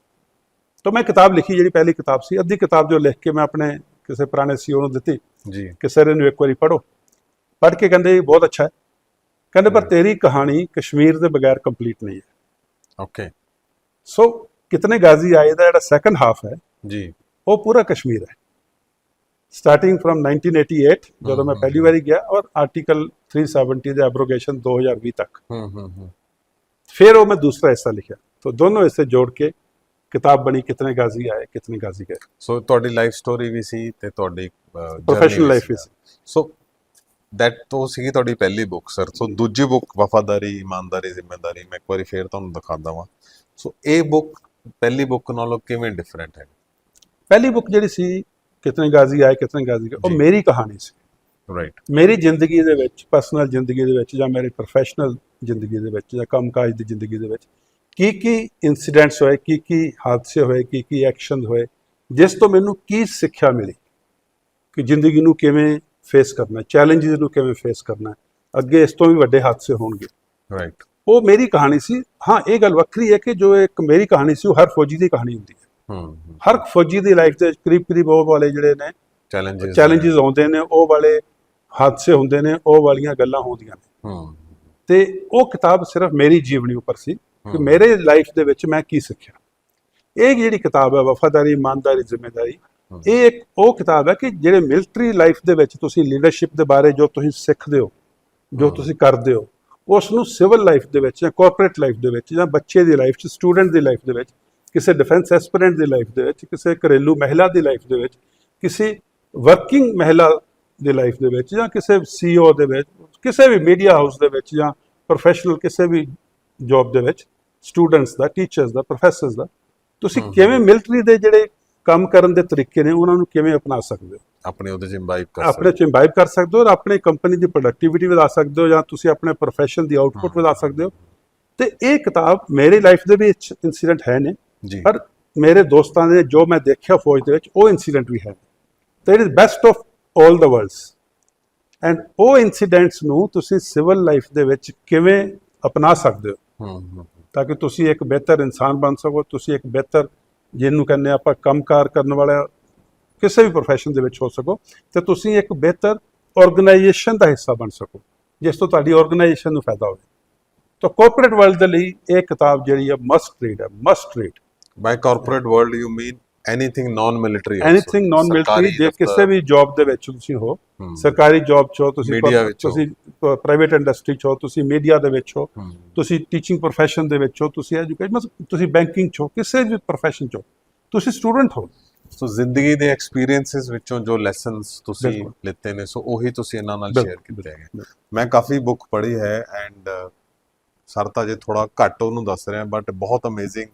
ਤਾਂ ਮੈਂ ਕਿਤਾਬ ਲਿਖੀ ਜਿਹੜੀ ਪਹਿਲੀ ਕਿਤਾਬ ਸੀ ਅੱਧੀ ਕਿਤਾਬ ਜੋ ਲਿਖ ਕੇ ਮੈਂ ਆਪਣੇ ਕਿਸੇ ਪੁਰਾਣੇ ਸੀਓ ਨੂੰ ਦਿੱਤੀ ਜੀ। ਕਿ ਸਰ ਇਹਨੂੰ ਇੱਕ ਵਾਰੀ ਪੜ੍ਹੋ। ਪੜ੍ਹ ਕੇ ਕਹਿੰਦੇ ਬਹੁਤ ਅੱਛਾ ਹੈ। ਕਹਿੰਦੇ ਪਰ ਤੇਰੀ ਕਹਾਣੀ ਕਸ਼ਮੀਰ ਦੇ ਬਗੈਰ ਕੰਪਲੀਟ ਨਹੀਂ ਹੈ। ਓਕੇ ਸੋ ਕਿਤਨੇ ਗਾਜ਼ੀ ਆਏ ਦਾ ਜਿਹੜਾ ਸੈਕੰਡ ਹਾਫ ਹੈ ਜੀ ਉਹ ਪੂਰਾ ਕਸ਼ਮੀਰ ਹੈ ਸਟਾਰਟਿੰਗ ਫਰਮ 1988 ਜਦੋਂ ਮੈਂ ਪਹਿਲੀ ਵਾਰੀ ਗਿਆ ਔਰ ਆਰਟੀਕਲ 370 ਦੇ ਐਬਰੋਗੇਸ਼ਨ 2020 ਤੱਕ ਹੂੰ ਹੂੰ ਹੂੰ ਫਿਰ ਉਹ ਮੈਂ ਦੂਸਰਾ ਹਿੱਸਾ ਲਿਖਿਆ ਤਾਂ ਦੋਨੋਂ ਹਿੱਸੇ ਜੋੜ ਕੇ ਕਿਤਾਬ ਬਣੀ ਕਿਤਨੇ ਗਾਜ਼ੀ ਆਏ ਕਿਤਨੇ ਗਾਜ਼ੀ ਗਏ ਸੋ ਤੁਹਾਡੀ ਲਾਈਫ ਸਟੋਰੀ ਵੀ ਸੀ ਤੇ ਤੁਹਾਡੀ ਪ੍ਰੋਫੈਸ਼ਨਲ ਲਾਈਫ ਸੀਗਾ। ਵਿੱਚ ਸੋ ਦੈਟ ਤੋਂ ਸੀਗੀ ਤੁਹਾਡੀ ਪਹਿਲੀ ਬੁੱਕ ਸਰ ਸੋ ਦੂਜੀ ਬੁੱਕ ਵਫਾਦਾਰੀ ਇਮਾਨਦਾਰੀ ਜ਼ਿੰਮੇਦਾਰੀ ਮੈਂ ਇੱਕ ਵਾਰੀ ਫੇਰ ਤੁਹਾਨੂੰ ਦਿਖਾ ਦਵਾਂ। ਸੋ ਇਹ ਬੁੱਕ ਪਹਿਲੀ ਬੁੱਕ ਨਾਲੋਂ ਕਿਵੇਂ ਡਿਫਰੈਂਟ ਹੈ? ਪਹਿਲੀ ਬੁੱਕ ਜਿਹੜੀ ਸੀ ਕਿਤਨੇ ਗਾਜ਼ੀ ਆਏ ਕਿਤਨੇ ਗਾਜ਼ੀ ਗਏ ਉਹ। ਮੇਰੀ ਕਹਾਣੀ ਸੀ। ਰਾਈਟ ਮੇਰੀ ਜ਼ਿੰਦਗੀ ਦੇ ਵਿੱਚ ਪਰਸਨਲ ਜ਼ਿੰਦਗੀ ਦੇ ਵਿੱਚ ਜਾਂ ਮੇਰੀ ਪ੍ਰੋਫੈਸ਼ਨਲ ਜ਼ਿੰਦਗੀ ਦੇ ਵਿੱਚ ਜਾਂ ਕੰਮਕਾਜ ਦੀ ਜ਼ਿੰਦਗੀ ਦੇ ਵਿੱਚ ਕੀ ਕੀ ਇਨਸੀਡੈਂਟਸ ਹੋਏ ਕੀ ਕੀ ਹਾਦਸੇ ਹੋਏ ਕੀ ਕੀ ਐਕਸ਼ਨ ਹੋਏ ਜਿਸ ਤੋਂ ਮੈਨੂੰ ਕੀ ਸਿੱਖਿਆ ਮਿਲੀ ਕਿ ਜ਼ਿੰਦਗੀ ਨੂੰ ਕਿਵੇਂ ਫੇਸ ਕਰਨਾ ਚੈਲੰਜਸ ਨੂੰ ਕਿਵੇਂ ਫੇਸ ਕਰਨਾ ਅੱਗੇ ਇਸ ਤੋਂ ਵੀ ਵੱਡੇ ਹਾਦਸੇ ਹੋਣਗੇ। ਰਾਈਟ ਉਹ ਮੇਰੀ ਕਹਾਣੀ ਸੀ। ਹਾਂ ਇਹ ਗੱਲ ਵੱਖਰੀ ਹੈ ਕਿ ਜੋ ਇੱਕ ਮੇਰੀ ਕਹਾਣੀ ਸੀ ਉਹ ਹਰ ਫੌਜੀ ਦੀ ਕਹਾਣੀ ਹੁੰਦੀ ਹੈ। ਹੂੰ ਹਰ ਫੌਜੀ ਦੀ ਲਾਈਫ ਦੇ ਕਰੀਬ ਕਰੀਬ ਉਹ ਵਾਲੇ ਜਿਹੜੇ ਨੇ ਚੈਲੰਜਸ ਚੈਲੰਜਸ ਆਉਂਦੇ ਨੇ ਉਹ ਵਾਲੇ ਹਾਦਸੇ ਹੁੰਦੇ ਨੇ ਉਹ ਵਾਲੀਆਂ ਗੱਲਾਂ ਹੁੰਦੀਆਂ ਨੇ। ਹੂੰ। ਤੇ ਉਹ ਕਿਤਾਬ ਸਿਰਫ ਮੇਰੀ ਜੀਵਨੀ ਉੱਪਰ ਸੀ ਕਿ। ਮੇਰੇ ਲਾਈਫ ਦੇ ਵਿੱਚ ਮੈਂ ਕੀ ਸਿੱਖਿਆ। ਇਹ ਜਿਹੜੀ ਕਿਤਾਬ ਹੈ ਵਫਾਦਾਰੀ ਇਮਾਨਦਾਰੀ ਜ਼ਿੰਮੇਵਾਰੀ। ਇਹ ਇੱਕ ਉਹ ਕਿਤਾਬ ਹੈ ਕਿ ਜਿਹੜੇ ਮਿਲਟਰੀ ਲਾਈਫ ਦੇ ਵਿੱਚ ਤੁਸੀਂ ਲੀਡਰਸ਼ਿਪ ਦੇ ਬਾਰੇ ਜੋ ਤੁਸੀਂ ਸਿੱਖਦੇ ਹੋ ਜੋ। ਤੁਸੀਂ ਕਰਦੇ ਹੋ ਉਸ ਨੂੰ ਸਿਵਲ ਲਾਈਫ ਦੇ ਵਿੱਚ ਜਾਂ ਕਾਰਪੋਰੇਟ ਲਾਈਫ ਦੇ ਵਿੱਚ ਜਾਂ ਬੱਚੇ ਦੀ ਲਾਈਫ 'ਚ ਸਟੂਡੈਂਟ ਦੀ ਲਾਈਫ ਦੇ ਵਿੱਚ ਕਿਸੇ ਡਿਫੈਂਸ ਐਸਪੀਰੈਂਟ ਦੀ ਲਾਈਫ ਦੇ ਵਿੱਚ ਕਿਸੇ ਘਰੇਲੂ ਮਹਿਲਾ ਦੀ ਲਾਈਫ ਦੇ ਵਿੱਚ ਕਿਸੇ ਵਰਕਿੰਗ ਮਹਿਲਾ ਦੀ ਲਾਈਫ ਦੇ ਵਿੱਚ ਜਾਂ ਕਿਸੇ ਸੀਈਓ ਦੇ ਵਿੱਚ ਕਿਸੇ ਵੀ ਮੀਡੀਆ ਹਾਊਸ ਦੇ ਵਿੱਚ ਜਾਂ ਪ੍ਰੋਫੈਸ਼ਨਲ ਕਿਸੇ ਵੀ ਜੌਬ ਦੇ ਵਿੱਚ ਸਟੂਡੈਂਟਸ ਦਾ ਟੀਚਰਸ ਦਾ ਪ੍ਰੋਫੈਸਰਸ ਦਾ ਤੁਸੀਂ। ਕਿਵੇਂ ਮਿਲਟਰੀ ਦੇ ਜਿਹੜੇ ਕੰਮ ਕਰਨ ਦੇ ਤਰੀਕੇ ਨੇ ਉਹਨਾਂ ਨੂੰ ਕਿਵੇਂ ਅਪਣਾ ਸਕਦੇ ਹੋ? ਆਪਣੇ ਉਹਦੇ ਚ ਇੰਬਾਈਬ ਕਰ ਆਪਣੇ ਚ ਇੰਬਾਈਬ ਕਰ ਸਕਦੇ ਹੋ ਔਰ ਆਪਣੇ ਕੰਪਨੀ ਦੀ ਪ੍ਰੋਡਕਟਿਵਿਟੀ ਵਧਾ ਸਕਦੇ ਹੋ ਜਾਂ ਤੁਸੀਂ ਆਪਣੇ ਪ੍ਰੋਫੈਸ਼ਨ ਦੀ ਆਊਟਪੁੱਟ। ਵਧਾ ਸਕਦੇ ਹੋ। ਤੇ ਇਹ ਕਿਤਾਬ ਮੇਰੀ ਲਾਈਫ ਦੇ ਵਿੱਚ ਇਨਸੀਡੈਂਟ ਹੈ ਨੇ ਜੀ। ਪਰ ਮੇਰੇ ਦੋਸਤਾਂ ਨੇ ਜੋ ਮੈਂ ਦੇਖਿਆ ਫੌਜ ਦੇ ਵਿੱਚ ਉਹ ਇਨਸੀਡੈਂਟ ਵੀ ਹੈ। ਤੇ it is best of 올 the worlds and ਉਹ ਇਨਸੀਡੈਂਟਸ ਨੂੰ ਤੁਸੀਂ ਸਿਵਲ ਲਾਈਫ ਦੇ ਵਿੱਚ ਕਿਵੇਂ ਅਪਣਾ ਸਕਦੇ ਹੋ ਹੂੰ ਹੂੰ। ਤਾਂ ਕਿ ਤੁਸੀਂ ਇੱਕ ਬਿਹਤਰ ਇਨਸਾਨ ਬਣ ਸਕੋ ਤੁਸੀਂ ਇੱਕ ਬਿਹਤਰ ਜਿਹਨੂੰ ਕਹਿੰਦੇ ਆਪਾਂ ਕੰਮਕਾਰ ਕਰਨ ਵਾਲਾ ਕਿਸੇ ਵੀ profession ਦੇ ਵਿੱਚ ਹੋ ਸਕੋ, ਤੇ ਤੁਸੀਂ ਇੱਕ ਬਿਹਤਰ ਆਰਗੇਨਾਈਜੇਸ਼ਨ ਦਾ ਹਿੱਸਾ ਬਣ ਸਕੋ, ਜਿਸ ਤੋਂ ਤੁਹਾਡੀ ਆਰਗੇਨਾਈਜੇਸ਼ਨ ਨੂੰ ਫਾਇਦਾ ਹੋਵੇ। ਤਾਂ ਕਾਰਪੋਰੇਟ ਵਰਲਡ ਦੇ ਲਈ ਇਹ ਕਿਤਾਬ ਜਿਹੜੀ ਹੈ ਮਸਟ ਰੀਡ ਹੈ must read by corporate world you mean anything non military anything non military ਜੇ ਕਿਸੇ ਵੀ ਜੌਬ ਦੇ ਵਿੱਚ ਤੁਸੀਂ ਹੋ ਸਰਕਾਰੀ ਜੌਬ 'ਚ ਹੋ ਤੁਸੀਂ। ਤੁਸੀਂ ਪ੍ਰਾਈਵੇਟ ਇੰਡਸਟਰੀ 'ਚ ਹੋ ਤੁਸੀਂ ਮੀਡੀਆ ਦੇ ਵਿੱਚ ਹੋ ਤੁਸੀਂ ਟੀਚਿੰਗ profession ਦੇ ਵਿੱਚ ਹੋ ਤੁਸੀਂ ਐਜੂਕੇਸ਼ਨ ਮਤਲਬ ਤੁਸੀਂ ਬੈਂਕਿੰਗ 'ਚ ਹੋ ਕਿਸੇ ਵੀ profession 'ਚ ਹੋ ਤੁਸੀਂ ਸਟੂਡੈਂਟ ਹੋ ਸੋ ਜ਼ਿੰਦਗੀ ਦੇ ਐਕਸਪੀਰੀਐਂਸਸ ਵਿੱਚੋਂ ਜੋ ਲੈਸਨਸ ਤੁਸੀਂ। ਲਿੱਤੇ ਨੇ ਸੋ ਉਹੀ ਤੁਸੀਂ ਇਹਨਾਂ ਨਾਲ ਸ਼ੇਅਰ ਕੀਤੇ ਹੈਗੇ। ਮੈਂ ਕਾਫੀ ਬੁੱਕ ਪੜ੍ਹੀ ਹੈ ਐਂਡ ਸਰ ਤਾਂ ਜੇ ਥੋੜਾ ਘੱਟ ਉਹਨੂੰ ਦੱਸ ਰਿਹਾ ਬਟ ਬਹੁਤ ਅਮੇਜ਼ਿੰਗ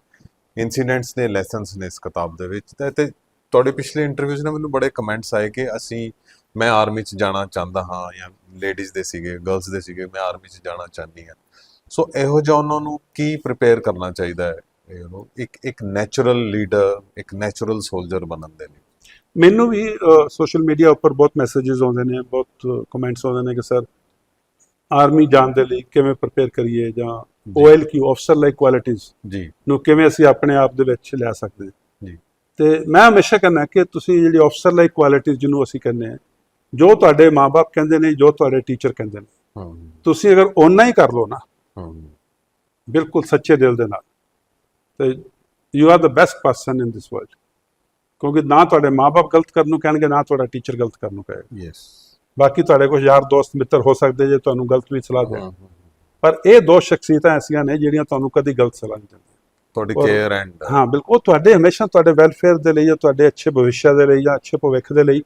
ਇਨਸੀਡੈਂਟਸ ਨੇ ਲੈਸਨਸ ਨੇ ਇਸ ਕਿਤਾਬ ਦੇ ਵਿੱਚ। ਤਾਂ ਤੇ ਤੁਹਾਡੇ ਪਿਛਲੇ ਇੰਟਰਵਿਊਜ਼ ਨੇ ਮੈਨੂੰ ਬੜੇ ਕਮੈਂਟਸ ਆਏ ਕਿ ਅਸੀਂ, ਮੈਂ ਆਰਮੀ 'ਚ ਜਾਣਾ ਚਾਹੁੰਦਾ ਹਾਂ ਜਾਂ ਲੇਡੀਜ਼ ਦੇ ਸੀਗੇ ਗਰਲਸ ਦੇ ਸੀਗੇ, ਮੈਂ ਆਰਮੀ 'ਚ ਜਾਣਾ ਚਾਹੁੰਦੀ ਹਾਂ। ਸੋ ਇਹੋ ਜਿਹਾ ਉਹਨਾਂ ਨੂੰ ਕੀ ਪ੍ਰਿਪੇਅਰ ਕਰਨਾ ਚਾਹੀਦਾ ਹੈ? ਯੂ نو ਇੱਕ ਇੱਕ ਨੈਚੁਰਲ ਲੀਡਰ ਇੱਕ ਨੈਚੁਰਲ ਸੋਲਜਰ ਬਣਨ ਦੇ ਲਈ। ਮੈਨੂੰ ਵੀ ਸੋਸ਼ਲ ਮੀਡੀਆ ਉੱਪਰ ਬਹੁਤ ਮੈਸੇजेस ਆਉਂਦੇ ਨੇ, ਬਹੁਤ ਕਮੈਂਟਸ ਆਉਂਦੇ ਨੇ ਕਿ ਸਰ ਆਰਮੀ ਜਾਣ ਦੇ ਲਈ ਕਿਵੇਂ ਪ੍ਰਪੇਅਰ ਕਰੀਏ ਜਾਂ ਜੀ। OL ਕੀ ਅਫਸਰ ਲਾਈਕ ਕੁਆਲਿਟੀਆਂ ਜੀ। ਨੂੰ ਕਿਵੇਂ ਅਸੀਂ ਆਪਣੇ ਆਪ ਦੇ ਵਿੱਚ ਲਿਆ ਸਕਦੇ ਹਾਂ। ਜੀ। ਤੇ ਮੈਂ ਹਮੇਸ਼ਾ ਕਹਿੰਦਾ ਕਿ ਤੁਸੀਂ ਜਿਹੜੀ ਅਫਸਰ ਲਾਈਕ ਕੁਆਲਿਟੀਆਂ ਜਿਹਨੂੰ ਅਸੀਂ ਕਹਿੰਦੇ ਹਾਂ ਜੋ ਤੁਹਾਡੇ ਮਾਪੇ ਕਹਿੰਦੇ ਨੇ ਜੋ ਤੁਹਾਡੇ ਟੀਚਰ ਕਹਿੰਦੇ ਨੇ ਤੁਸੀਂ ਅਗਰ ਓਨਾ ਹੀ ਕਰ ਲਓ ਨਾ ਬਿਲਕੁਲ ਸੱਚੇ ਦਿਲ ਦੇ ਨਾਲ ਤੇ you are the best person in this world ਕਿਉਂਕਿ ਨਾ ਤੁਹਾਡੇ ਮਾਪੇ ਗਲਤ ਕਰਨ ਨੂੰ ਕਹਿਣਗੇ ਨਾ ਤੁਹਾਡਾ ਟੀਚਰ ਗਲਤ ਕਰਨ ਨੂੰ ਕਹੇਗਾ। ਯੈਸ ਬਾਕੀ ਤੁਹਾਡੇ ਕੁਝ ਯਾਰ ਦੋਸਤ ਮਿੱਤਰ ਹੋ ਸਕਦੇ ਜੇ ਤੁਹਾਨੂੰ ਗਲਤ ਵੀ ਸਲਾਹ ਦੇਣ। ਪਰ ਇਹ ਦੋ ਸ਼ਖਸੀਅਤਾਂ ਐਸੀਆਂ ਨੇ ਜਿਹੜੀਆਂ ਤੁਹਾਨੂੰ ਕਦੀ ਗਲਤ ਸਲਾਹ ਨਹੀਂ ਦਿੰਦੀਆਂ। ਤੁਹਾਡੀ ਕੇਅਰ ਐਂਡ ਹਾਂ ਬਿਲਕੁਲ ਤੁਹਾਡੇ ਹਮੇਸ਼ਾ ਤੁਹਾਡੇ ਵੈਲਫੇਅਰ ਦੇ ਲਈ ਜਾਂ ਤੁਹਾਡੇ ਅੱਛੇ ਭਵਿੱਖ ਦੇ ਲਈ ਜਾਂ ਅੱਛੇ ਭਵਿੱਖ ਦੇ ਲਈ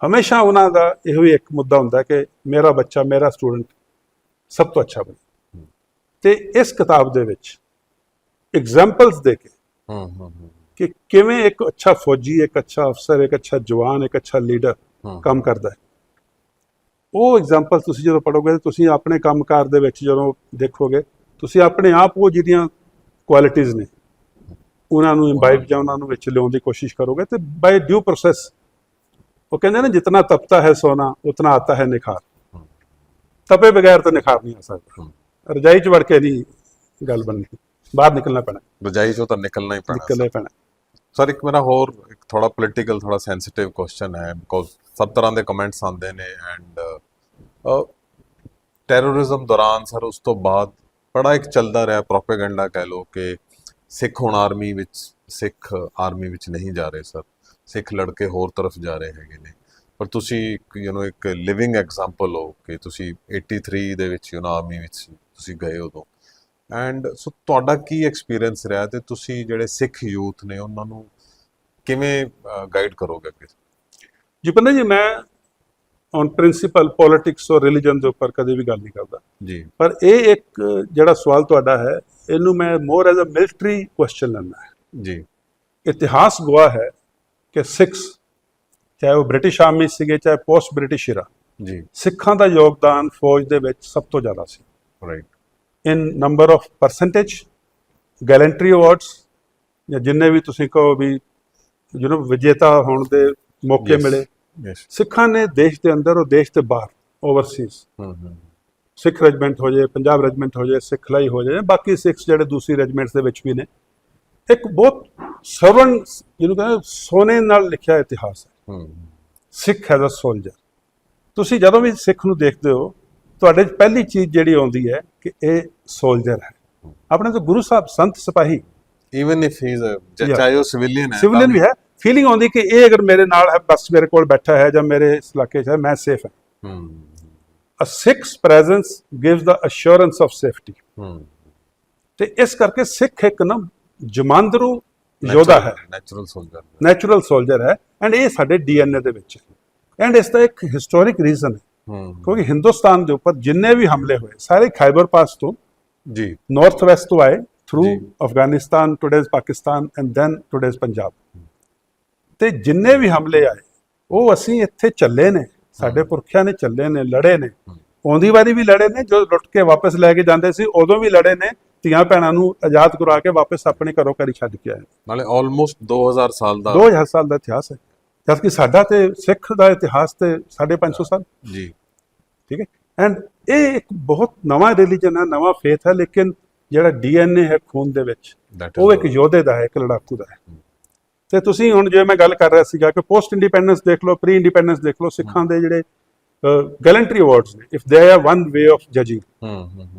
ਹਮੇਸ਼ਾ ਉਹਨਾਂ ਦਾ ਇਹੋ ਹੀ ਇੱਕ ਮੁੱਦਾ ਹੁੰਦਾ ਕਿ ਮੇਰਾ ਬੱਚਾ ਮੇਰਾ ਸਟੂਡੈਂਟ ਸਭ ਤੋਂ ਅੱਛਾ ਬਣੇ। ਤੇ ਇਸ ਕਿਤਾਬ ਦੇ ਵਿੱਚ ਐਗਜ਼ਾਮਪਲਸ ਦੇ ਕੇ ਹੂੰ ਹੂੰ ਕਿ ਕਿਵੇਂ ਇੱਕ ਅੱਛਾ ਫੌਜੀ ਇੱਕ ਅੱਛਾ ਅਫਸਰ ਇੱਕ ਅੱਛਾ ਜਵਾਨ ਇੱਕ ਅੱਛਾ ਲੀਡਰ ਕੰਮ ਕਰਦਾ ਹੈ। ਉਹ ਐਗਜ਼ਾਮਪਲ ਤੁਸੀਂ ਜਦੋਂ ਪੜੋਗੇ ਤੁਸੀਂ ਆਪਣੇ ਕੰਮਕਾਰ ਦੇ ਵਿੱਚ ਜਦੋਂ ਦੇਖੋਗੇ ਤੁਸੀਂ ਆਪਣੇ ਆਪ ਉਹ ਜਿਹੜੀਆਂ ਕੁਆਲਿਟੀਆਂ ਨੇ ਉਹਨਾਂ ਨੂੰ ਇੰਬਾਈਬ ਜਾਂ ਉਹਨਾਂ ਨੂੰ ਵਿੱਚ ਲਿਆਉਣ ਦੀ ਕੋਸ਼ਿਸ਼ ਕਰੋਗੇ ਤੇ ਬਾਈ ਡਿਊ ਪ੍ਰੋਸੈਸ ਉਹ ਕਹਿੰਦੇ ਨੇ ਜਿਤਨਾ ਤਪਤਾ ਹੈ ਸੋਨਾ ਉਤਨਾ ਆਤਾ ਹੈ ਨਿਖਾਰ। ਤਪੇ ਬਗੈਰ ਤਾਂ ਨਿਖਾਰ ਨਹੀਂ ਆ ਸਕਦਾ। ਰਜਾਈ 'ਚ ਵੜ ਕੇ ਨਹੀਂ ਗੱਲ ਬਣਨੀ ਬਾਹਰ ਨਿਕਲਣਾ ਪੈਣਾ ਰਜਾਈ ਚੋਂ ਤਾਂ ਨਿਕਲਣਾ ਹੀ ਪੈਣਾ ਨਿਕਲਣਾ ਹੀ ਪੈਣਾ ਸਰ ਇੱਕ ਮੇਰਾ ਹੋਰ ਇੱਕ ਥੋੜਾ ਪੋਲੀਟੀਕਲ ਥੋੜਾ ਸੈਂਸਿਟਿਵ ਕੁਐਸਚਨ ਹੈ ਬਿਕੋਜ਼ ਸਭ ਤਰ੍ਹਾਂ ਦੇ ਕਮੈਂਟਸ ਆਉਂਦੇ ਨੇ ਐਂਡ ਟੈਰਰਿਜ਼ਮ ਦੌਰਾਨ ਸਰ ਉਸ ਤੋਂ ਬਾਅਦ ਬੜਾ ਇੱਕ ਚੱਲਦਾ ਰਿਹਾ ਪ੍ਰੋਪੇਗੈਂਡਾ ਕਹਿ ਲੋ ਕਿ ਸਿੱਖ ਹੁਣ ਆਰਮੀ ਵਿੱਚ ਸਿੱਖ ਆਰਮੀ ਵਿੱਚ ਨਹੀਂ ਜਾ ਰਹੇ ਸਰ ਸਿੱਖ ਲੜਕੇ ਹੋਰ ਤਰਫ ਜਾ ਰਹੇ ਹੈਗੇ ਨੇ ਪਰ ਤੁਸੀਂ ਯੂ نو ਇੱਕ ਲਿਵਿੰਗ ਐਗਜ਼ਾਮਪਲ ਹੋ ਕਿ ਤੁਸੀਂ 83 ਦੇ ਵਿੱਚ ਯੂ نو ਆਰਮੀ ਵਿੱਚ ਤੁਸੀਂ ਗਏ ਉਦੋਂ ਐਂਡ ਸੋ ਤੁਹਾਡਾ ਕੀ ਐਕਸਪੀਰੀਅੰਸ ਰਿਹਾ ਤੇ ਤੁਸੀਂ ਜਿਹੜੇ ਸਿੱਖ ਯੂਥ ਨੇ ਉਹਨਾਂ ਨੂੰ ਕਿਵੇਂ ਗਾਈਡ ਕਰੋਗੇ ਅੱਗੇ ਜੀ ਪੰਡਿਤ ਜੀ ਮੈਂ on principle politics or religion ਦੇ ਉੱਪਰ ਕਦੇ ਵੀ ਗੱਲ ਨਹੀਂ ਕਰਦਾ। ਜੀ। ਪਰ ਇਹ ਇੱਕ ਜਿਹੜਾ ਸਵਾਲ ਤੁਹਾਡਾ ਹੈ ਇਹਨੂੰ ਮੈਂ more as a military question ਲੈਂਦਾ ਹੈ। ਜੀ। ਇਤਿਹਾਸ ਗਵਾਹ ਹੈ ਕਿ ਸਿੱਖਸ ਚਾਹੇ ਉਹ ਬ੍ਰਿਟਿਸ਼ ਆਰਮੀ ਸੀਗੇ ਚਾਹੇ ਪੋਸਟ ਬ੍ਰਿਟਿਸ਼ era ਜੀ। ਸਿੱਖਾਂ ਦਾ ਯੋਗਦਾਨ ਫੌਜ ਦੇ ਵਿੱਚ ਸਭ ਤੋਂ ਜ਼ਿਆਦਾ ਸੀ। Right in number of percentage gallantry awards ਜਾਂ ਜਿੰਨੇ ਵੀ ਤੁਸੀਂ ਕਹੋ ਵੀ ਯੂ نو ਵਿਜੇਤਾ ਹੋਣ ਦੇ ਮੌਕੇ Yes. ਮਿਲੇ। ਯੈਸ ਸਿੱਖਾਂ ਨੇ ਦੇਸ਼ ਦੇ ਅੰਦਰ ਔਰ ਦੇਸ਼ ਦੇ ਬਾਹਰ ਓਵਰਸੀਜ਼ ਹੂੰ ਹੂੰ। ਸਿੱਖ ਰੈਜੀਮੈਂਟ ਹੋ ਜਾਏ ਪੰਜਾਬ ਰੈਜੀਮੈਂਟ ਹੋ ਜਾਏ ਸਿੱਖ ਲਈ ਹੋ ਜਾਏ ਬਾਕੀ ਸਿੱਖਸ ਜਿਹੜੇ ਦੂਸਰੀ ਰੈਜੀਮੈਂਟਸ ਦੇ ਵਿੱਚ ਵੀ ਨੇ। ਇੱਕ ਬਹੁਤ ਸਰਵਣ ਜਿਹਨੂੰ ਕਹਿੰਦੇ ਸੋਨੇ ਨਾਲ ਲਿਖਿਆ ਇਤਿਹਾਸ ਹੈ। ਸਿੱਖ ਐਜ਼ ਅ ਸੋਲਜਰ ਤੁਸੀਂ ਜਦੋਂ ਵੀ ਸਿੱਖ ਨੂੰ ਦੇਖਦੇ ਹੋ ਤੁਹਾਡੇ 'ਚ ਪਹਿਲੀ ਚੀਜ਼ ਜਿਹੜੀ ਆਉਂਦੀ ਹੈ ਕਿ ਇਹ ਸੋਲਜਰ ਹੈ। ਆਪਣੇ ਤੋਂ ਗੁਰੂ ਸਾਹਿਬ ਸੰਤ ਸਿਪਾਹੀ। Even if he is Yeah. ਚਾਹੇ ਉਹ ਸਿਵਿਲੀਅਨ ਹੈ ਸਿਵਲੀਅਨ ਵੀ ਹੈ। ਫੀਲਿੰਗ ਆਉਂਦੀ ਕਿ ਇਹ ਅਗਰ ਮੇਰੇ ਨਾਲ ਹੈ ਬਸ ਮੇਰੇ ਕੋਲ ਬੈਠਾ ਹੈ ਜਾਂ ਮੇਰੇ ਇਸ ਇਲਾਕੇ 'ਚ ਹੈ ਮੈਂ ਸੇਫ ਹਾਂ। Hmm. A Sikhs presence gives the assurance of safety hmm. ਤੇ ਇਸ ਕਰਕੇ ਸਿੱਖ ਇੱਕ ਨਾ ਜਮਾਂਦਰੂ ਯੋਧਾ ਹੈ। ਨੈਚੁਰਲ ਸੋਲਜਰ ਨੈਚੁਰਲ ਸੋਲਜਰ ਹੈ। ਐਂਡ ਇਹ ਸਾਡੇ ਡੀਐਨਏ ਦੇ ਵਿੱਚ ਹੈ। ਐਂਡ ਇਸ ਦਾ ਇੱਕ ਹਿਸਟੋਰਿਕ ਰੀਜ਼ਨ ਹੈ। ਕਿਉਂਕਿ ਹਿੰਦੁਸਤਾਨ ਦੇ ਉੱਪਰ ਜਿੰਨੇ ਵੀ ਹਮਲੇ ਹੋਏ ਸਾਰੇ ਖਾਈਬਰ ਪਾਸ ਤੋਂ ਜੀ। ਨਾਰਥ ਵੈਸਟ ਤੋਂ ਆਏ through. Afghanistan today's Pakistan and then today's Punjab ਤੇ ਜਿੰਨੇ ਵੀ ਹਮਲੇ ਆਏ ਉਹ ਅਸੀਂ ਇੱਥੇ ਚੱਲੇ ਨੇ ਸਾਡੇ ਪੁਰਖਿਆਂ ਨੇ ਚੱਲੇ ਨੇ ਲੜੇ ਨੇ। ਆਉਂਦੀ ਵਾਰੀ ਵੀ ਲੜੇ ਨੇ ਜੋ ਲੁੱਟ ਕੇ ਵਾਪਸ ਲੈ ਕੇ ਜਾਂਦੇ ਸੀ ਉਦੋਂ ਵੀ ਲੜੇ ਨੇ। ਧੀਆਂ ਭੈਣਾਂ ਨੂੰ ਆਜ਼ਾਦ ਕਰਵਾ ਕੇ ਵਾਪਸ ਆਪਣੇ ਘਰੋਂ ਘਰੀ ਛੱਡ ਕੇ ਆਏ। ਨਾਲੇ ਆਲਮੋਸਟ 2000 ਸਾਲ ਦਾ 2000 ਸਾਲ ਦਾ ਇਤਿਹਾਸ ਹੈ। ਜਦਕਿ ਸਾਡਾ ਤੇ ਸਿੱਖ ਦਾ ਇਤਿਹਾਸ ਤੇ 550 ਸਾਲ। ਜੀ। ਠੀਕ ਹੈ? ਐਂਡ ਇਹ ਇੱਕ ਬਹੁਤ ਨਵਾਂ ਰਿਲੀਜਨ ਹੈ ਨਵਾਂ ਫੇਥ ਹੈ ਲੇਕਿਨ ਜਿਹੜਾ ਡੀਐਨਏ ਹੈ ਖੂਨ ਦੇ ਵਿੱਚ ਉਹ ਇੱਕ ਯੋਧੇ ਦਾ ਹੈ ਇੱਕ ਲੜਾਕੂ ਦਾ ਹੈ। ਤੇ ਤੁਸੀਂ ਹੁਣ ਜਿਵੇਂ ਮੈਂ ਗੱਲ ਕਰ ਰਿਹਾ ਸੀਗਾ ਕਿ ਪੋਸਟ ਇੰਡੀਪੈਂਡੈਂਸ ਦੇਖ ਲਓ ਪ੍ਰੀ ਇੰਡੀਪੈਂਡੈਂਸ ਦੇਖ ਲਓ ਸਿੱਖਾਂ ਦੇ ਜਿਹੜੇ ਗੈਲੈਂਟਰੀ ਅਵਾਰਡਸ ਨੇ if they are one way of judging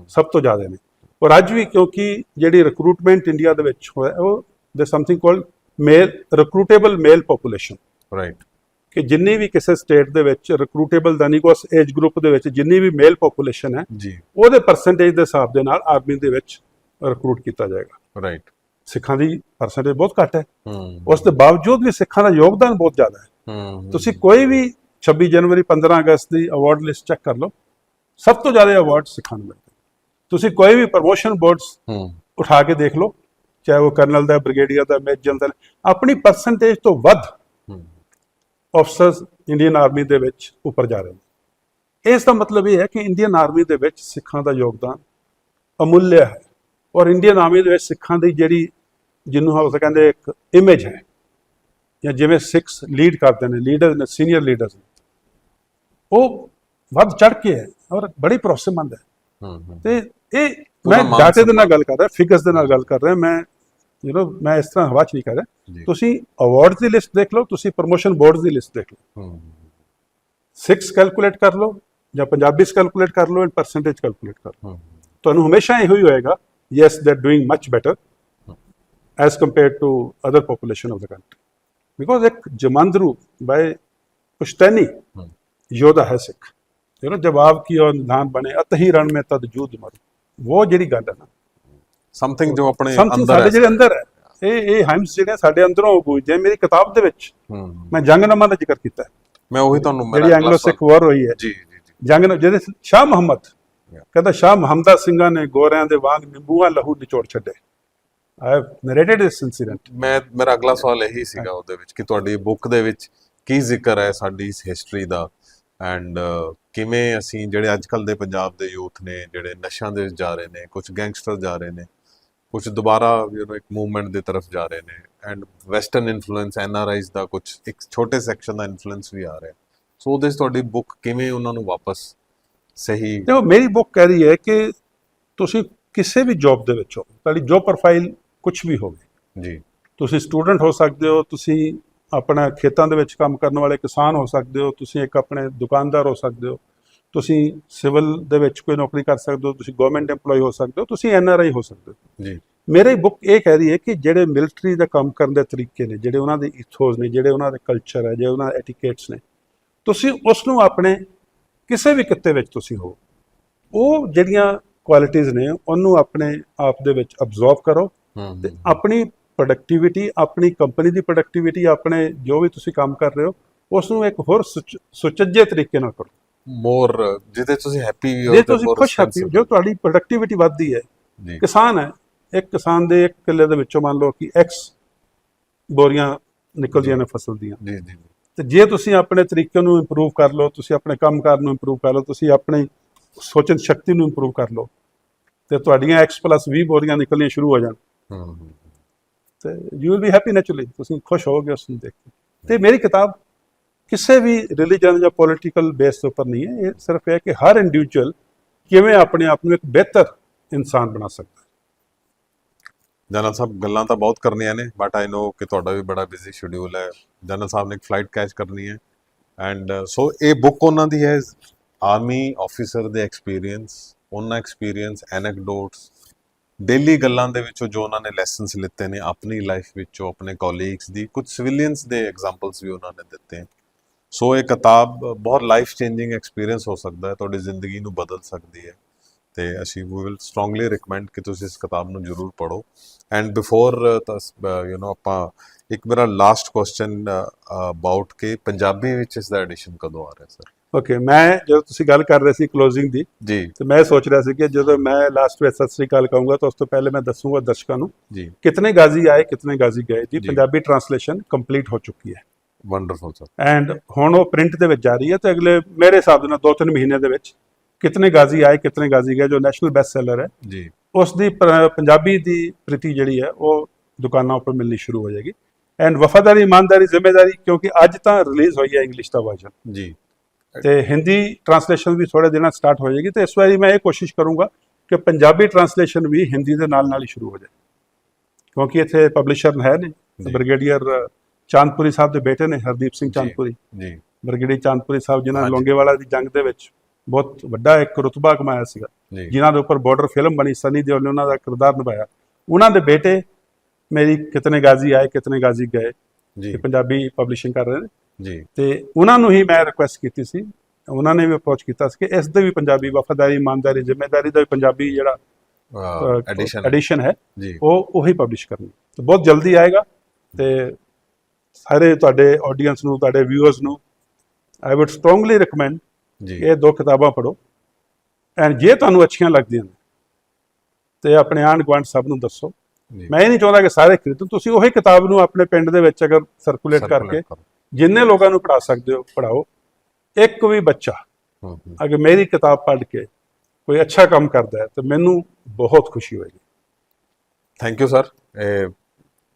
ਸਭ ਤੋਂ ਜ਼ਿਆਦਾ ਨੇ। ਔਰ ਅੱਜ ਵੀ ਕਿਉਂਕਿ ਜਿਹੜੀ ਰਿਕਰੂਟਮੈਂਟ ਇੰਡੀਆ ਦੇ ਵਿੱਚ ਹੋਇਆ ਉਹ ਦੇ something called male recruitable male population right ਕਿ ਜਿੰਨੀ ਵੀ ਕਿਸੇ ਸਟੇਟ ਦੇ ਵਿੱਚ ਰਿਕਰੂਟੇਬਲ ਦਾ ਨਹੀਂ ਉਸ ਏਜ ਗਰੁੱਪ ਦੇ ਵਿੱਚ ਜਿੰਨੀ ਵੀ ਮੇਲ ਪੋਪੂਲੇਸ਼ਨ ਹੈ ਜੀ। ਉਹਦੇ ਪਰਸੈਂਟੇਜ ਦੇ ਹਿਸਾਬ ਦੇ ਨਾਲ ਆਰਮੀ ਦੇ ਵਿੱਚ ਰਿਕਰੂਟ ਕੀਤਾ ਜਾਏਗਾ। ਰਾਈਟ ਸਿੱਖਾਂ ਦੀ ਪਰਸੈਂਟੇਜ ਬਹੁਤ ਘੱਟ ਹੈ। ਉਸ ਦੇ ਬਾਵਜੂਦ ਵੀ ਸਿੱਖਾਂ ਦਾ ਯੋਗਦਾਨ ਬਹੁਤ ਜ਼ਿਆਦਾ ਹੈ। ਤੁਸੀਂ ਕੋਈ ਵੀ 26 ਜਨਵਰੀ 15 ਅਗਸਤ ਦੀ ਅਵਾਰਡ ਲਿਸਟ ਚੈੱਕ ਕਰ ਲਓ। ਸਭ ਤੋਂ ਜ਼ਿਆਦਾ ਅਵਾਰਡ ਸਿੱਖਾਂ ਨੂੰ ਮਿਲਦੇ ਤੁਸੀਂ ਕੋਈ ਵੀ ਪ੍ਰੋਮੋਸ਼ਨ ਬੋਰਡਸ ਉਠਾ ਕੇ ਦੇਖ ਲਓ ਚਾਹੇ ਉਹ ਕਰਨਲ ਦਾ ਬ੍ਰਿਗੇਡੀਅਰ ਦਾ ਮੇਜਰ ਦਾ ਆਪਣੀ ਪਰਸੈਂਟੇਜ ਤੋਂ ਵੱਧ ਹੂੰ। ਅਫਸਰਸ ਇੰਡੀਅਨ ਆਰਮੀ ਦੇ ਵਿੱਚ ਉੱਪਰ ਜਾ ਰਹੇ ਨੇ। ਇਸ ਦਾ ਮਤਲਬ ਇਹ ਹੈ ਕਿ ਇੰਡੀਅਨ ਆਰਮੀ ਦੇ ਵਿੱਚ ਸਿੱਖਾਂ ਦਾ ਯੋਗਦਾਨ ਅਮੁੱਲਿਆ ਹੈ। ਔਰ ਇੰਡੀਅਨ ਆਰਮੀ ਦੇ ਵਿੱਚ ਸਿੱਖਾਂ ਦੀ ਜਿਹੜੀ ਜਿਹਨੂੰ ਆਪਾਂ ਕਹਿੰਦੇ ਇੱਕ ਇਮੇਜ ਹੈ ਜਾਂ ਜਿਵੇਂ ਸਿੱਖਸ ਲੀਡ ਕਰਦੇ ਨੇ ਲੀਡਰ ਨੇ ਸੀਨੀਅਰ ਲੀਡਰਸ ਉਹ ਵੱਧ ਚੜ ਕੇ ਹੈ ਔਰ ਬੜੀ ਭਰੋਸੇਮੰਦ ਹੈ। ਤੇ ਇਹ ਮੈਂ ਡਾਟੇ ਦੇ ਨਾਲ ਗੱਲ ਕਰ ਰਿਹਾ ਫਿਗਰਸ ਦੇ ਨਾਲ ਗੱਲ ਕਰ ਰਿਹਾ ਮੈਂ ਯੂ نو ਮੈਂ ਇਸ ਤਰ੍ਹਾਂ ਹਵਾ ਚ ਨਹੀਂ ਕਰ ਰਿਹਾ। ਤੁਸੀਂ ਅਵਾਰਡਸ ਦੀ ਲਿਸਟ ਦੇਖ ਲਓ ਤੁਸੀਂ ਪ੍ਰੋਮੋਸ਼ਨ ਬੋਰਡਸ ਦੀ ਲਿਸਟ ਦੇਖ ਲਓ। 6 ਕੈਲਕੂਲੇਟ ਕਰ ਲਓ ਜਾਂ ਪੰਜਾਬੀ ਕੈਲਕੂਲੇਟ ਕਰ ਲਓ ਐਂਡ ਪਰਸੈਂਟੇਜ ਕੈਲਕੂਲੇਟ ਕਰ ਲਓ। ਤੁਹਾਨੂੰ ਹਮੇਸ਼ਾ ਇਹੋ ਹੀ ਹੋਏਗਾ yes they are doing much better as compared to other population of the country because ਇੱਕ ਜਮਾਂਦਰੂ ਬਾਈ ਪੁਸ਼ਤੈਨੀ ਹੂੰ ਹੈ ਸਿੱਖ ਯੂ نو ਜਵਾਬ ਕੀ ਔਰ ਨਿਧਾਨ ਬਣੇ ਅਤਹੀ ਰਣ ਮੇ ਤਦ ਜੂਦ ਮਰ ਉਹ ਜਿਹੜੀ ਗੱਲ ਹੈ ਨਾ ਸਮਥਿੰਗ ਜੋ ਆਪਣੇ ਅੰਦਰ ਸਾਡੇ ਹੈ ਜਿਹੜੇ ਅੰਦਰ ਹੈ ਇਹ ਇਹ ਹਾਈਮਸ ਜਿਹੜੇ ਸਾਡੇ ਅੰਦਰੋਂ ਗੂੰਜਦੇ ਮੇਰੀ ਕਿਤਾਬ ਦੇ ਵਿੱਚ ਹੂੰ ਮੈਂ ਜੰਗਨਾਮਾ ਦਾ ਜ਼ਿਕਰ ਕੀਤਾ ਹੈ ਮੈਂ ਉਹੀ ਤੁਹਾਨੂੰ ਜਿਹੜੀ ਐਂਗਲੋ ਸਿੱਖ ਵਾਰ ਹੋਈ ਹੈ ਜੀ ਜੀ ਜੰਗ ਜਿਹਦੇ ਸ਼ਾਹ ਮੁਹੰਮਦ. ਕਹਿੰਦਾ ਸ਼ਾਹ ਮੁਹੰਮਦਾ ਸਿੰਘਾਂ ਨੇ ਗੋਰਿਆਂ ਦੇ ਵਾਂਗ ਨਿੰਬੂਆਂ, ਲਹੂ ਨਿਚੋੜ ਛੱਡੇ। ਆਈ ਨਰੇਟਡ ਦਿਸ ਇਨਸੀਡੈਂਟ ਮੈਂ, ਮੇਰਾ ਅਗਲਾ ਸਵਾਲ ਇਹੀ ਸੀਗਾ ਉਹਦੇ ਵਿੱਚ ਕਿ ਤੁਹਾਡੀ ਬੁੱਕ ਦੇ ਵਿੱਚ ਕੀ ਜ਼ਿਕਰ ਹੈ ਸਾਡੀ ਇਸ ਹਿਸਟਰੀ ਦਾ? ਐਂਡ ਕਿਵੇਂ ਅਸੀਂ ਜਿਹੜੇ ਅੱਜਕੱਲ ਦੇ ਪੰਜਾਬ ਦੇ ਯੂਥ ਨੇ, ਜਿਹੜੇ ਨਸ਼ਿਆਂ ਦੇ ਵਿੱਚ ਜਾ ਰਹੇ ਨੇ ਕੁਝ ਗੈਂਗਸਟਰ ਜਾ ਰਹੇ ਨੇ ਕੁਝ ਦੁਬਾਰਾ ਯੂ نو ਇੱਕ ਮੂਵਮੈਂਟ ਦੀ ਤਰਫ ਜਾ ਰਹੇ ਨੇ ਐਂਡ ਵੈਸਟਰਨ ਇਨਫਲੂਐਂਸ ਐਨਆਰਆਈਜ਼ ਦਾ ਕੁਝ ਇੱਕ ਛੋਟੇ ਸੈਕਸ਼ਨ ਦਾ ਇਨਫਲੂਐਂਸ ਵੀ ਆ ਰਿਹਾ ਸੋ ਉਹਦੇ ਤੁਹਾਡੀ ਬੁੱਕ ਕਿਵੇਂ ਉਹਨਾਂ ਨੂੰ ਵਾਪਸ ਸਹੀ। ਦੇਖੋ ਮੇਰੀ ਬੁੱਕ ਕਹਿ ਰਹੀ ਹੈ ਕਿ ਤੁਸੀਂ ਕਿਸੇ ਵੀ ਜੌਬ ਦੇ ਵਿੱਚ ਹੋ ਤੁਹਾਡੀ ਜੌਬ ਪ੍ਰੋਫਾਈਲ ਕੁਝ ਵੀ ਹੋਵੇ। ਜੀ। ਤੁਸੀਂ ਸਟੂਡੈਂਟ ਹੋ ਸਕਦੇ ਹੋ ਤੁਸੀਂ ਆਪਣਾ ਖੇਤਾਂ ਦੇ ਵਿੱਚ ਕੰਮ ਕਰਨ ਵਾਲੇ ਕਿਸਾਨ ਹੋ ਸਕਦੇ ਹੋ ਤੁਸੀਂ ਇੱਕ ਆਪਣੇ ਦੁਕਾਨਦਾਰ ਹੋ ਸਕਦੇ ਹੋ ਤੁਸੀਂ ਸਿਵਲ ਦੇ ਵਿੱਚ ਕੋਈ ਨੌਕਰੀ ਕਰ ਸਕਦੇ ਹੋ ਤੁਸੀਂ ਗਵਰਨਮੈਂਟ EMPLOYE ਹੋ ਸਕਦੇ ਹੋ ਤੁਸੀਂ ਐਨਆਰਆਈ ਹੋ ਸਕਦੇ ਹੋ। ਜੀ। ਮੇਰੀ ਬੁੱਕ ਇਹ ਕਹਿ ਰਹੀ ਹੈ ਕਿ ਜਿਹੜੇ ਮਿਲਟਰੀ ਦਾ ਕੰਮ ਕਰਨ ਦੇ ਤਰੀਕੇ ਨੇ ਜਿਹੜੇ ਉਹਨਾਂ ਦੇ ਇਥੋਸ ਨੇ ਜਿਹੜੇ ਉਹਨਾਂ ਦੇ ਕਲਚਰ ਹੈ ਜਿਹੜੇ ਉਹਨਾਂ ਦੇ ਐਟੀਕੇਟਸ ਨੇ ਤੁਸੀਂ ਉਸ ਨੂੰ ਆਪਣੇ ਕਿਸੇ ਵੀ ਕਿੱਤੇ ਵਿੱਚ ਤੁਸੀਂ ਹੋ ਉਹ ਜਿਹੜੀਆਂ ਕੁਆਲਿਟੀਆਂ ਨੇ ਉਹਨੂੰ ਆਪਣੇ ਆਪ ਦੇ ਵਿੱਚ ਅਬਜ਼ਰਵ ਕਰੋ ਤੇ ਆਪਣੀ ਪ੍ਰੋਡਕਟਿਵਿਟੀ ਆਪਣੀ ਕੰਪਨੀ ਦੀ ਪ੍ਰੋਡਕਟਿਵਿਟੀ ਆਪਣੇ ਜੋ ਵੀ ਤੁਸੀਂ ਕੰਮ ਕਰ ਰਹੇ ਹੋ ਉਸ ਨੂੰ ਇੱਕ ਹੋਰ ਸੁਚ- ਸੁਚੱਜੇ ਤਰੀਕੇ ਨਾਲ ਕਰੋ। ਮੋਰ ਜਿਹਦੇ ਤੁਸੀਂ ਹੈਪੀ ਵੀ ਹੋ ਜੇ ਤੁਸੀਂ ਖੁਸ਼ ਹੈਪੀ। ਜੋ ਤੁਹਾਡੀ ਪ੍ਰੋਡਕਟਿਵਿਟੀ ਵੱਧਦੀ ਹੈ ਕਿਸਾਨ ਹੈ ਇੱਕ ਕਿਸਾਨ ਦੇ ਇੱਕ ਕਿੱਲੇ ਦੇ ਵਿੱਚੋਂ ਮੰਨ ਲਓ ਕਿ x ਬੋਰੀਆਂ ਨਿਕਲਦੀਆਂ ਨੇ ਫਸਲ ਦੀਆਂ। ਜੀ ਜੀ। ਤੇ ਜੇ ਤੁਸੀਂ ਆਪਣੇ ਤਰੀਕੇ ਨੂੰ ਇੰਪਰੂਵ ਕਰ ਲਓ ਤੁਸੀਂ ਆਪਣੇ ਕੰਮਕਾਰ ਨੂੰ ਇੰਪਰੂਵ ਕਰ ਲਓ ਤੁਸੀਂ ਆਪਣੀ ਸੋਚਣ ਸ਼ਕਤੀ ਨੂੰ ਇੰਪਰੂਵ ਕਰ ਲਓ ਤੇ ਤੁਹਾਡੀਆਂ x 20 ਬੋਰੀਆਂ ਨਿਕਲਣੀਆਂ ਸ਼ੁਰੂ ਹੋ ਜਾਣ। ਤੇ you will be happy naturally ਤੁਸੀਂ ਖੁਸ਼ ਹੋਵੋਗੇ ਉਸ ਨੂੰ ਦੇਖ ਕੇ। ਤੇ ਮੇਰੀ ਕਿਤਾਬ ਕਿਸੇ ਵੀ ਰਿਲੀਜਨ ਜਾਂ ਪੋਲਿਟੀਕਲ ਬੇਸ ਦੇ ਉੱਪਰ ਨਹੀਂ ਹੈ ਇਹ ਸਿਰਫ ਇਹ ਹੈ ਕਿ ਹਰ ਇੰਡੀਵਿਜੂਅਲ ਕਿਵੇਂ ਆਪਣੇ ਆਪ ਨੂੰ ਇੱਕ ਬਿਹਤਰ ਇਨਸਾਨ ਬਣਾ ਸਕਦਾ ਜਨਰਲ ਸਾਹਿਬ, ਗੱਲਾਂ ਤਾਂ ਬਹੁਤ ਕਰਨੀਆਂ ਨੇ ਬਟ ਆਈ ਨੋ ਕਿ ਤੁਹਾਡਾ ਵੀ ਬੜਾ ਬਿਜ਼ੀ ਸ਼ਡਿਊਲ ਹੈ। ਜਨਰਲ ਸਾਹਿਬ ਨੇ ਇੱਕ ਫਲਾਈਟ ਕੈਚ ਕਰਨੀ ਹੈ। ਐਂਡ ਸੋ uh, ਇਹ ਬੁੱਕ ਉਹਨਾਂ ਦੀ ਹੈ ਆਰਮੀ ਆਫੀਸਰ ਦੇ ਐਕਸਪੀਰੀਅੰਸ ਉਹਨਾਂ ਐਕਸਪੀਰੀਅੰਸ ਐਨੈਕਡੋਟਸ ਡੇਲੀ ਗੱਲਾਂ ਦੇ ਵਿੱਚੋਂ ਜੋ ਉਹਨਾਂ ਨੇ ਲੈਸਨਸ ਲਿੱਤੇ ਨੇ, ਆਪਣੀ ਲਾਈਫ ਵਿੱਚੋਂ, ਆਪਣੇ ਕੋਲੀਗਸ ਦੀ, ਕੁਝ ਸਿਵਿਲੀਅਨਸ ਦੇ ਐਗਜ਼ਾਮਪਲਸ ਵੀ ਉਹਨਾਂ ਨੇ ਦਿੱਤੇ ਹੈ ਸੋ ਇਹ ਕਿਤਾਬ ਬਹੁਤ ਲਾਈਫ ਚੇਂਜਿੰਗ ਐਕਸਪੀਰੀਅੰਸ ਹੋ ਸਕਦਾ ਹੈ, ਤੁਹਾਡੀ ਜ਼ਿੰਦਗੀ ਨੂੰ ਬਦਲ ਸਕਦੀ ਹੈ। ਤੇ ਅਸੀਂ ਵੀ ਵਿਲ ਸਟਰੋਂਗਲੀ ਰეკਮੈਂਡ ਕਿ ਤੁਸੀਂ ਇਸ ਕਿਤਾਬ ਨੂੰ ਜ਼ਰੂਰ ਪੜੋ ਐਂਡ ਬਿਫੋਰ ਯੂ نو ਆਪਾਂ ਇੱਕ ਮੇਰਾ ਲਾਸਟ ਕੁਐਸਚਨ ਅਬਾਊਟ ਕਿ ਪੰਜਾਬੀ ਵਿੱਚ ਇਸ ਦਾ ਐਡੀਸ਼ਨ ਕਦੋਂ ਆ ਰਿਹਾ ਸਰ ਓਕੇ ਮੈਂ ਜਦੋਂ ਤੁਸੀਂ ਗੱਲ ਕਰ ਰਹੇ ਸੀ ਕਲੋਜਿੰਗ ਦੀ ਜੀ। ਤੇ ਮੈਂ ਸੋਚ ਰਿਹਾ ਸੀ ਕਿ ਜਦੋਂ ਮੈਂ ਲਾਸਟ ਵਿੱਚ ਸਤਿ ਸ੍ਰੀ ਅਕਾਲ ਕਹੂੰਗਾ ਤਾਂ ਉਸ ਤੋਂ ਪਹਿਲੇ ਮੈਂ ਦੱਸੂਗਾ ਦਰਸ਼ਕਾਂ ਨੂੰ ਜੀ। ਕਿਤਨੇ ਗਾਜ਼ੀ ਆਏ ਕਿਤਨੇ ਗਾਜ਼ੀ ਗਏ ਜੀ। ਪੰਜਾਬੀ ਟਰਾਂਸਲੇਸ਼ਨ ਕੰਪਲੀਟ ਹੋ ਚੁੱਕੀ ਹੈ। ਵੰਡਰਫੁਲ ਸਰ ਐਂਡ ਹੁਣ ਉਹ ਪ੍ਰਿੰਟ ਦੇ ਵਿੱਚ ਜਾ ਰਹੀ ਹੈ ਤੇ ਅਗਲੇ ਮੇਰੇ ਹਿਸਾਬ ਨਾਲ 2-3 ਮਹੀਨੇ ਦੇ ਵਿੱਚ ਕਿਤਨੇ ਗਾਜ਼ੀ ਆਏ ਕਿਤਨੇ ਗਾਜ਼ੀ ਗਏ ਜੋ ਨੈਸ਼ਨਲ ਬੈਸਟ ਸੈਲਰ ਹੈ ਜੀ। ਉਸ ਦੀ ਪੰਜਾਬੀ ਦੀ ਪ੍ਰਤੀ ਜਿਹੜੀ ਹੈ ਉਹ ਦੁਕਾਨਾਂ ਉੱਪਰ ਮਿਲਣੀ ਸ਼ੁਰੂ ਹੋ ਜਾਏਗੀ। ਐਂਡ ਵਫਾਦਾਰੀ ਇਮਾਨਦਾਰੀ ਜ਼ਿੰਮੇਵਾਰੀ ਕਿਉਂਕਿ ਅੱਜ ਤਾਂ ਰਿਲੀਜ਼ ਹੋਈ ਹੈ ਇੰਗਲਿਸ਼ ਦਾ ਵਰਜ਼ਨ ਜੀ। ਤੇ ਹਿੰਦੀ ਟ੍ਰਾਂਸਲੇਸ਼ਨ ਵੀ ਥੋੜੇ ਦਿਨਾਂ ਸਟਾਰਟ ਹੋ ਜਾਏਗੀ ਤੇ ਇਸ ਵਾਰੀ ਮੈਂ ਇਹ ਕੋਸ਼ਿਸ਼ ਕਰੂੰਗਾ ਕਿ ਪੰਜਾਬੀ ਟ੍ਰਾਂਸਲੇਸ਼ਨ ਵੀ ਹਿੰਦੀ ਦੇ ਨਾਲ ਨਾਲ ਹੀ ਸ਼ੁਰੂ ਹੋ ਜਾਏ। ਕਿਉਂਕਿ ਇੱਥੇ ਪਬਲਿਸ਼ਰ ਹੈ ਨੇ। ਬ੍ਰਿਗੇਡੀਅਰ ਚਾਂਦਪੁਰੀ ਸਾਹਿਬ ਦੇ ਬੇਟੇ ਨੇ ਹਰਦੀਪ ਸਿੰਘ ਚਾਂਦਪੁਰੀ। ਜੀ। ਬ੍ਰਿਗੇਡੀਅਰ ਚਾਂਦਪੁਰੀ ਸਾਹਿਬ ਜਿਨ੍ਹਾਂ। ਲੋਂਗੇਵਾਲਾ ਦੀ ਜੰਗ ਦੇ ਵਿੱਚ ਬਹੁਤ ਵੱਡਾ ਇੱਕ ਰਤਬਾ ਕਮਾਇਆ ਸੀਗਾ। ਜਿਨ੍ਹਾਂ ਦੇ ਉੱਪਰ ਬਾਰਡਰ ਫਿਲਮ ਬਣੀ ਸਨੀ ਦਿਓਲ ਨੇ ਉਹਨਾਂ ਦਾ ਕਿਰਦਾਰ ਨਿਭਾਇਆ। ਉਹਨਾਂ ਦੇ ਬੇਟੇ ਮੇਰੀ ਕਿਤਨੇ ਗਾਜ਼ੀ ਆਏ ਕਿਤਨੇ ਗਾਜ਼ੀ ਗਏ। ਜੀ। ਪੰਜਾਬੀ ਪਬਲਿਸ਼ਿੰਗ ਕਰ ਰਹੇ ਨੇ। ਜੀ। ਤੇ ਉਹਨਾਂ ਨੂੰ ਹੀ ਮੈਂ ਰਿਕੁਐਸਟ ਕੀਤੀ ਸੀ। ਉਹਨਾਂ ਨੇ ਵੀ ਅਪਰੋਚ ਕੀਤਾ ਸੀ ਕਿ ਇਸ ਦੇ ਵੀ ਪੰਜਾਬੀ ਵਫਾਦਾਰੀ ਇਮਾਨਦਾਰੀ ਜ਼ਿੰਮੇਵਾਰੀ ਦਾ ਵੀ ਪੰਜਾਬੀ ਜਿਹੜਾ ਐਡੀਸ਼ਨ ਐਡੀਸ਼ਨ ਹੈ। ਉਹ ਉਹੀ ਪਬਲਿਸ਼ ਕਰਨੀ ਤੇ ਬਹੁਤ ਜਲਦੀ ਆਏਗਾ। ਤੇ ਸਾਰੇ ਤੁਹਾਡੇ ਆਡੀਅנס ਨੂੰ ਤੁਹਾਡੇ ਵਿਊਅਰਸ ਨੂੰ ਆਈ ਊਡ ਸਟਰੋਂਗਲੀ ਰეკਮੈਂਡ ਇਹ ਦੋ ਕਿਤਾਬਾਂ ਪੜ੍ਹੋ। ਐਂਡ ਜੇ ਤੁਹਾਨੂੰ ਅੱਛੀਆਂ ਲੱਗਦੀਆਂ ਨੇ ਤੇ ਆਪਣੇ ਆਂਢ ਗੁਆਂਢ ਸਭ ਨੂੰ ਦੱਸੋ। ਮੈਂ ਇਹ ਨਹੀਂ ਚਾਹੁੰਦਾ ਕਿ ਸਾਰੇ ਖਰੀਦੋ ਤੁਸੀਂ ਉਹੀ ਕਿਤਾਬ ਨੂੰ ਆਪਣੇ ਪਿੰਡ ਦੇ ਵਿੱਚ ਅਗਰ ਸਰਕੂਲੇਟ ਕਰਕੇ ਕਰੋ। ਜਿੰਨੇ ਲੋਕਾਂ ਨੂੰ ਪੜ੍ਹਾ ਸਕਦੇ ਹੋ ਪੜਾਓ ਇੱਕ ਵੀ ਬੱਚਾ ਅਗਰ ਮੇਰੀ ਕਿਤਾਬ ਪੜ੍ਹ ਕੇ ਕੋਈ ਅੱਛਾ ਕੰਮ ਕਰਦਾ ਹੈ ਤੇ ਮੈਨੂੰ ਬਹੁਤ ਖੁਸ਼ੀ ਹੋਏਗੀ। Thank you sir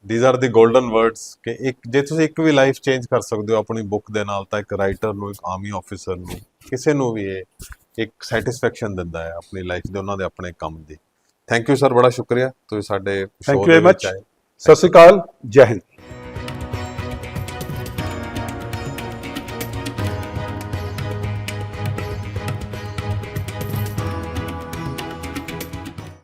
these are the golden words ਕਿ ਇੱਕ ਜੇ ਤੁਸੀਂ ਇੱਕ ਵੀ ਲਾਈਫ ਚੇਂਜ ਕਰ ਸਕਦੇ ਹੋ ਆਪਣੀ ਬੁੱਕ ਦੇ ਨਾਲ ਤਾਂ ਇੱਕ ਰਾਈਟਰ ਨੂੰ ਇੱਕ ਆਰਮੀ ਆਫੀਸਰ ਨੂੰ ਕਿਸੇ ਨੂੰ ਵੀ ਇਹ ਇੱਕ ਸੈਟੀਸਫੈਕਸ਼ਨ ਦਿੰਦਾ ਹੈ ਆਪਣੀ ਲਾਈਫ ਦੇ ਉਹਨਾਂ ਦੇ ਆਪਣੇ ਕੰਮ ਦੀ। ਥੈਂਕ ਯੂ ਸਰ ਬੜਾ ਸ਼ੁਕਰੀਆ। ਤੁਸੀਂ ਸਾਡੇ ਯੂ ਦੇ ਵਿੱਚ ਆਏ। ਸਤਿ ਸ਼੍ਰੀ ਅਕਾਲ। ਜੈ ਹਿੰਦ।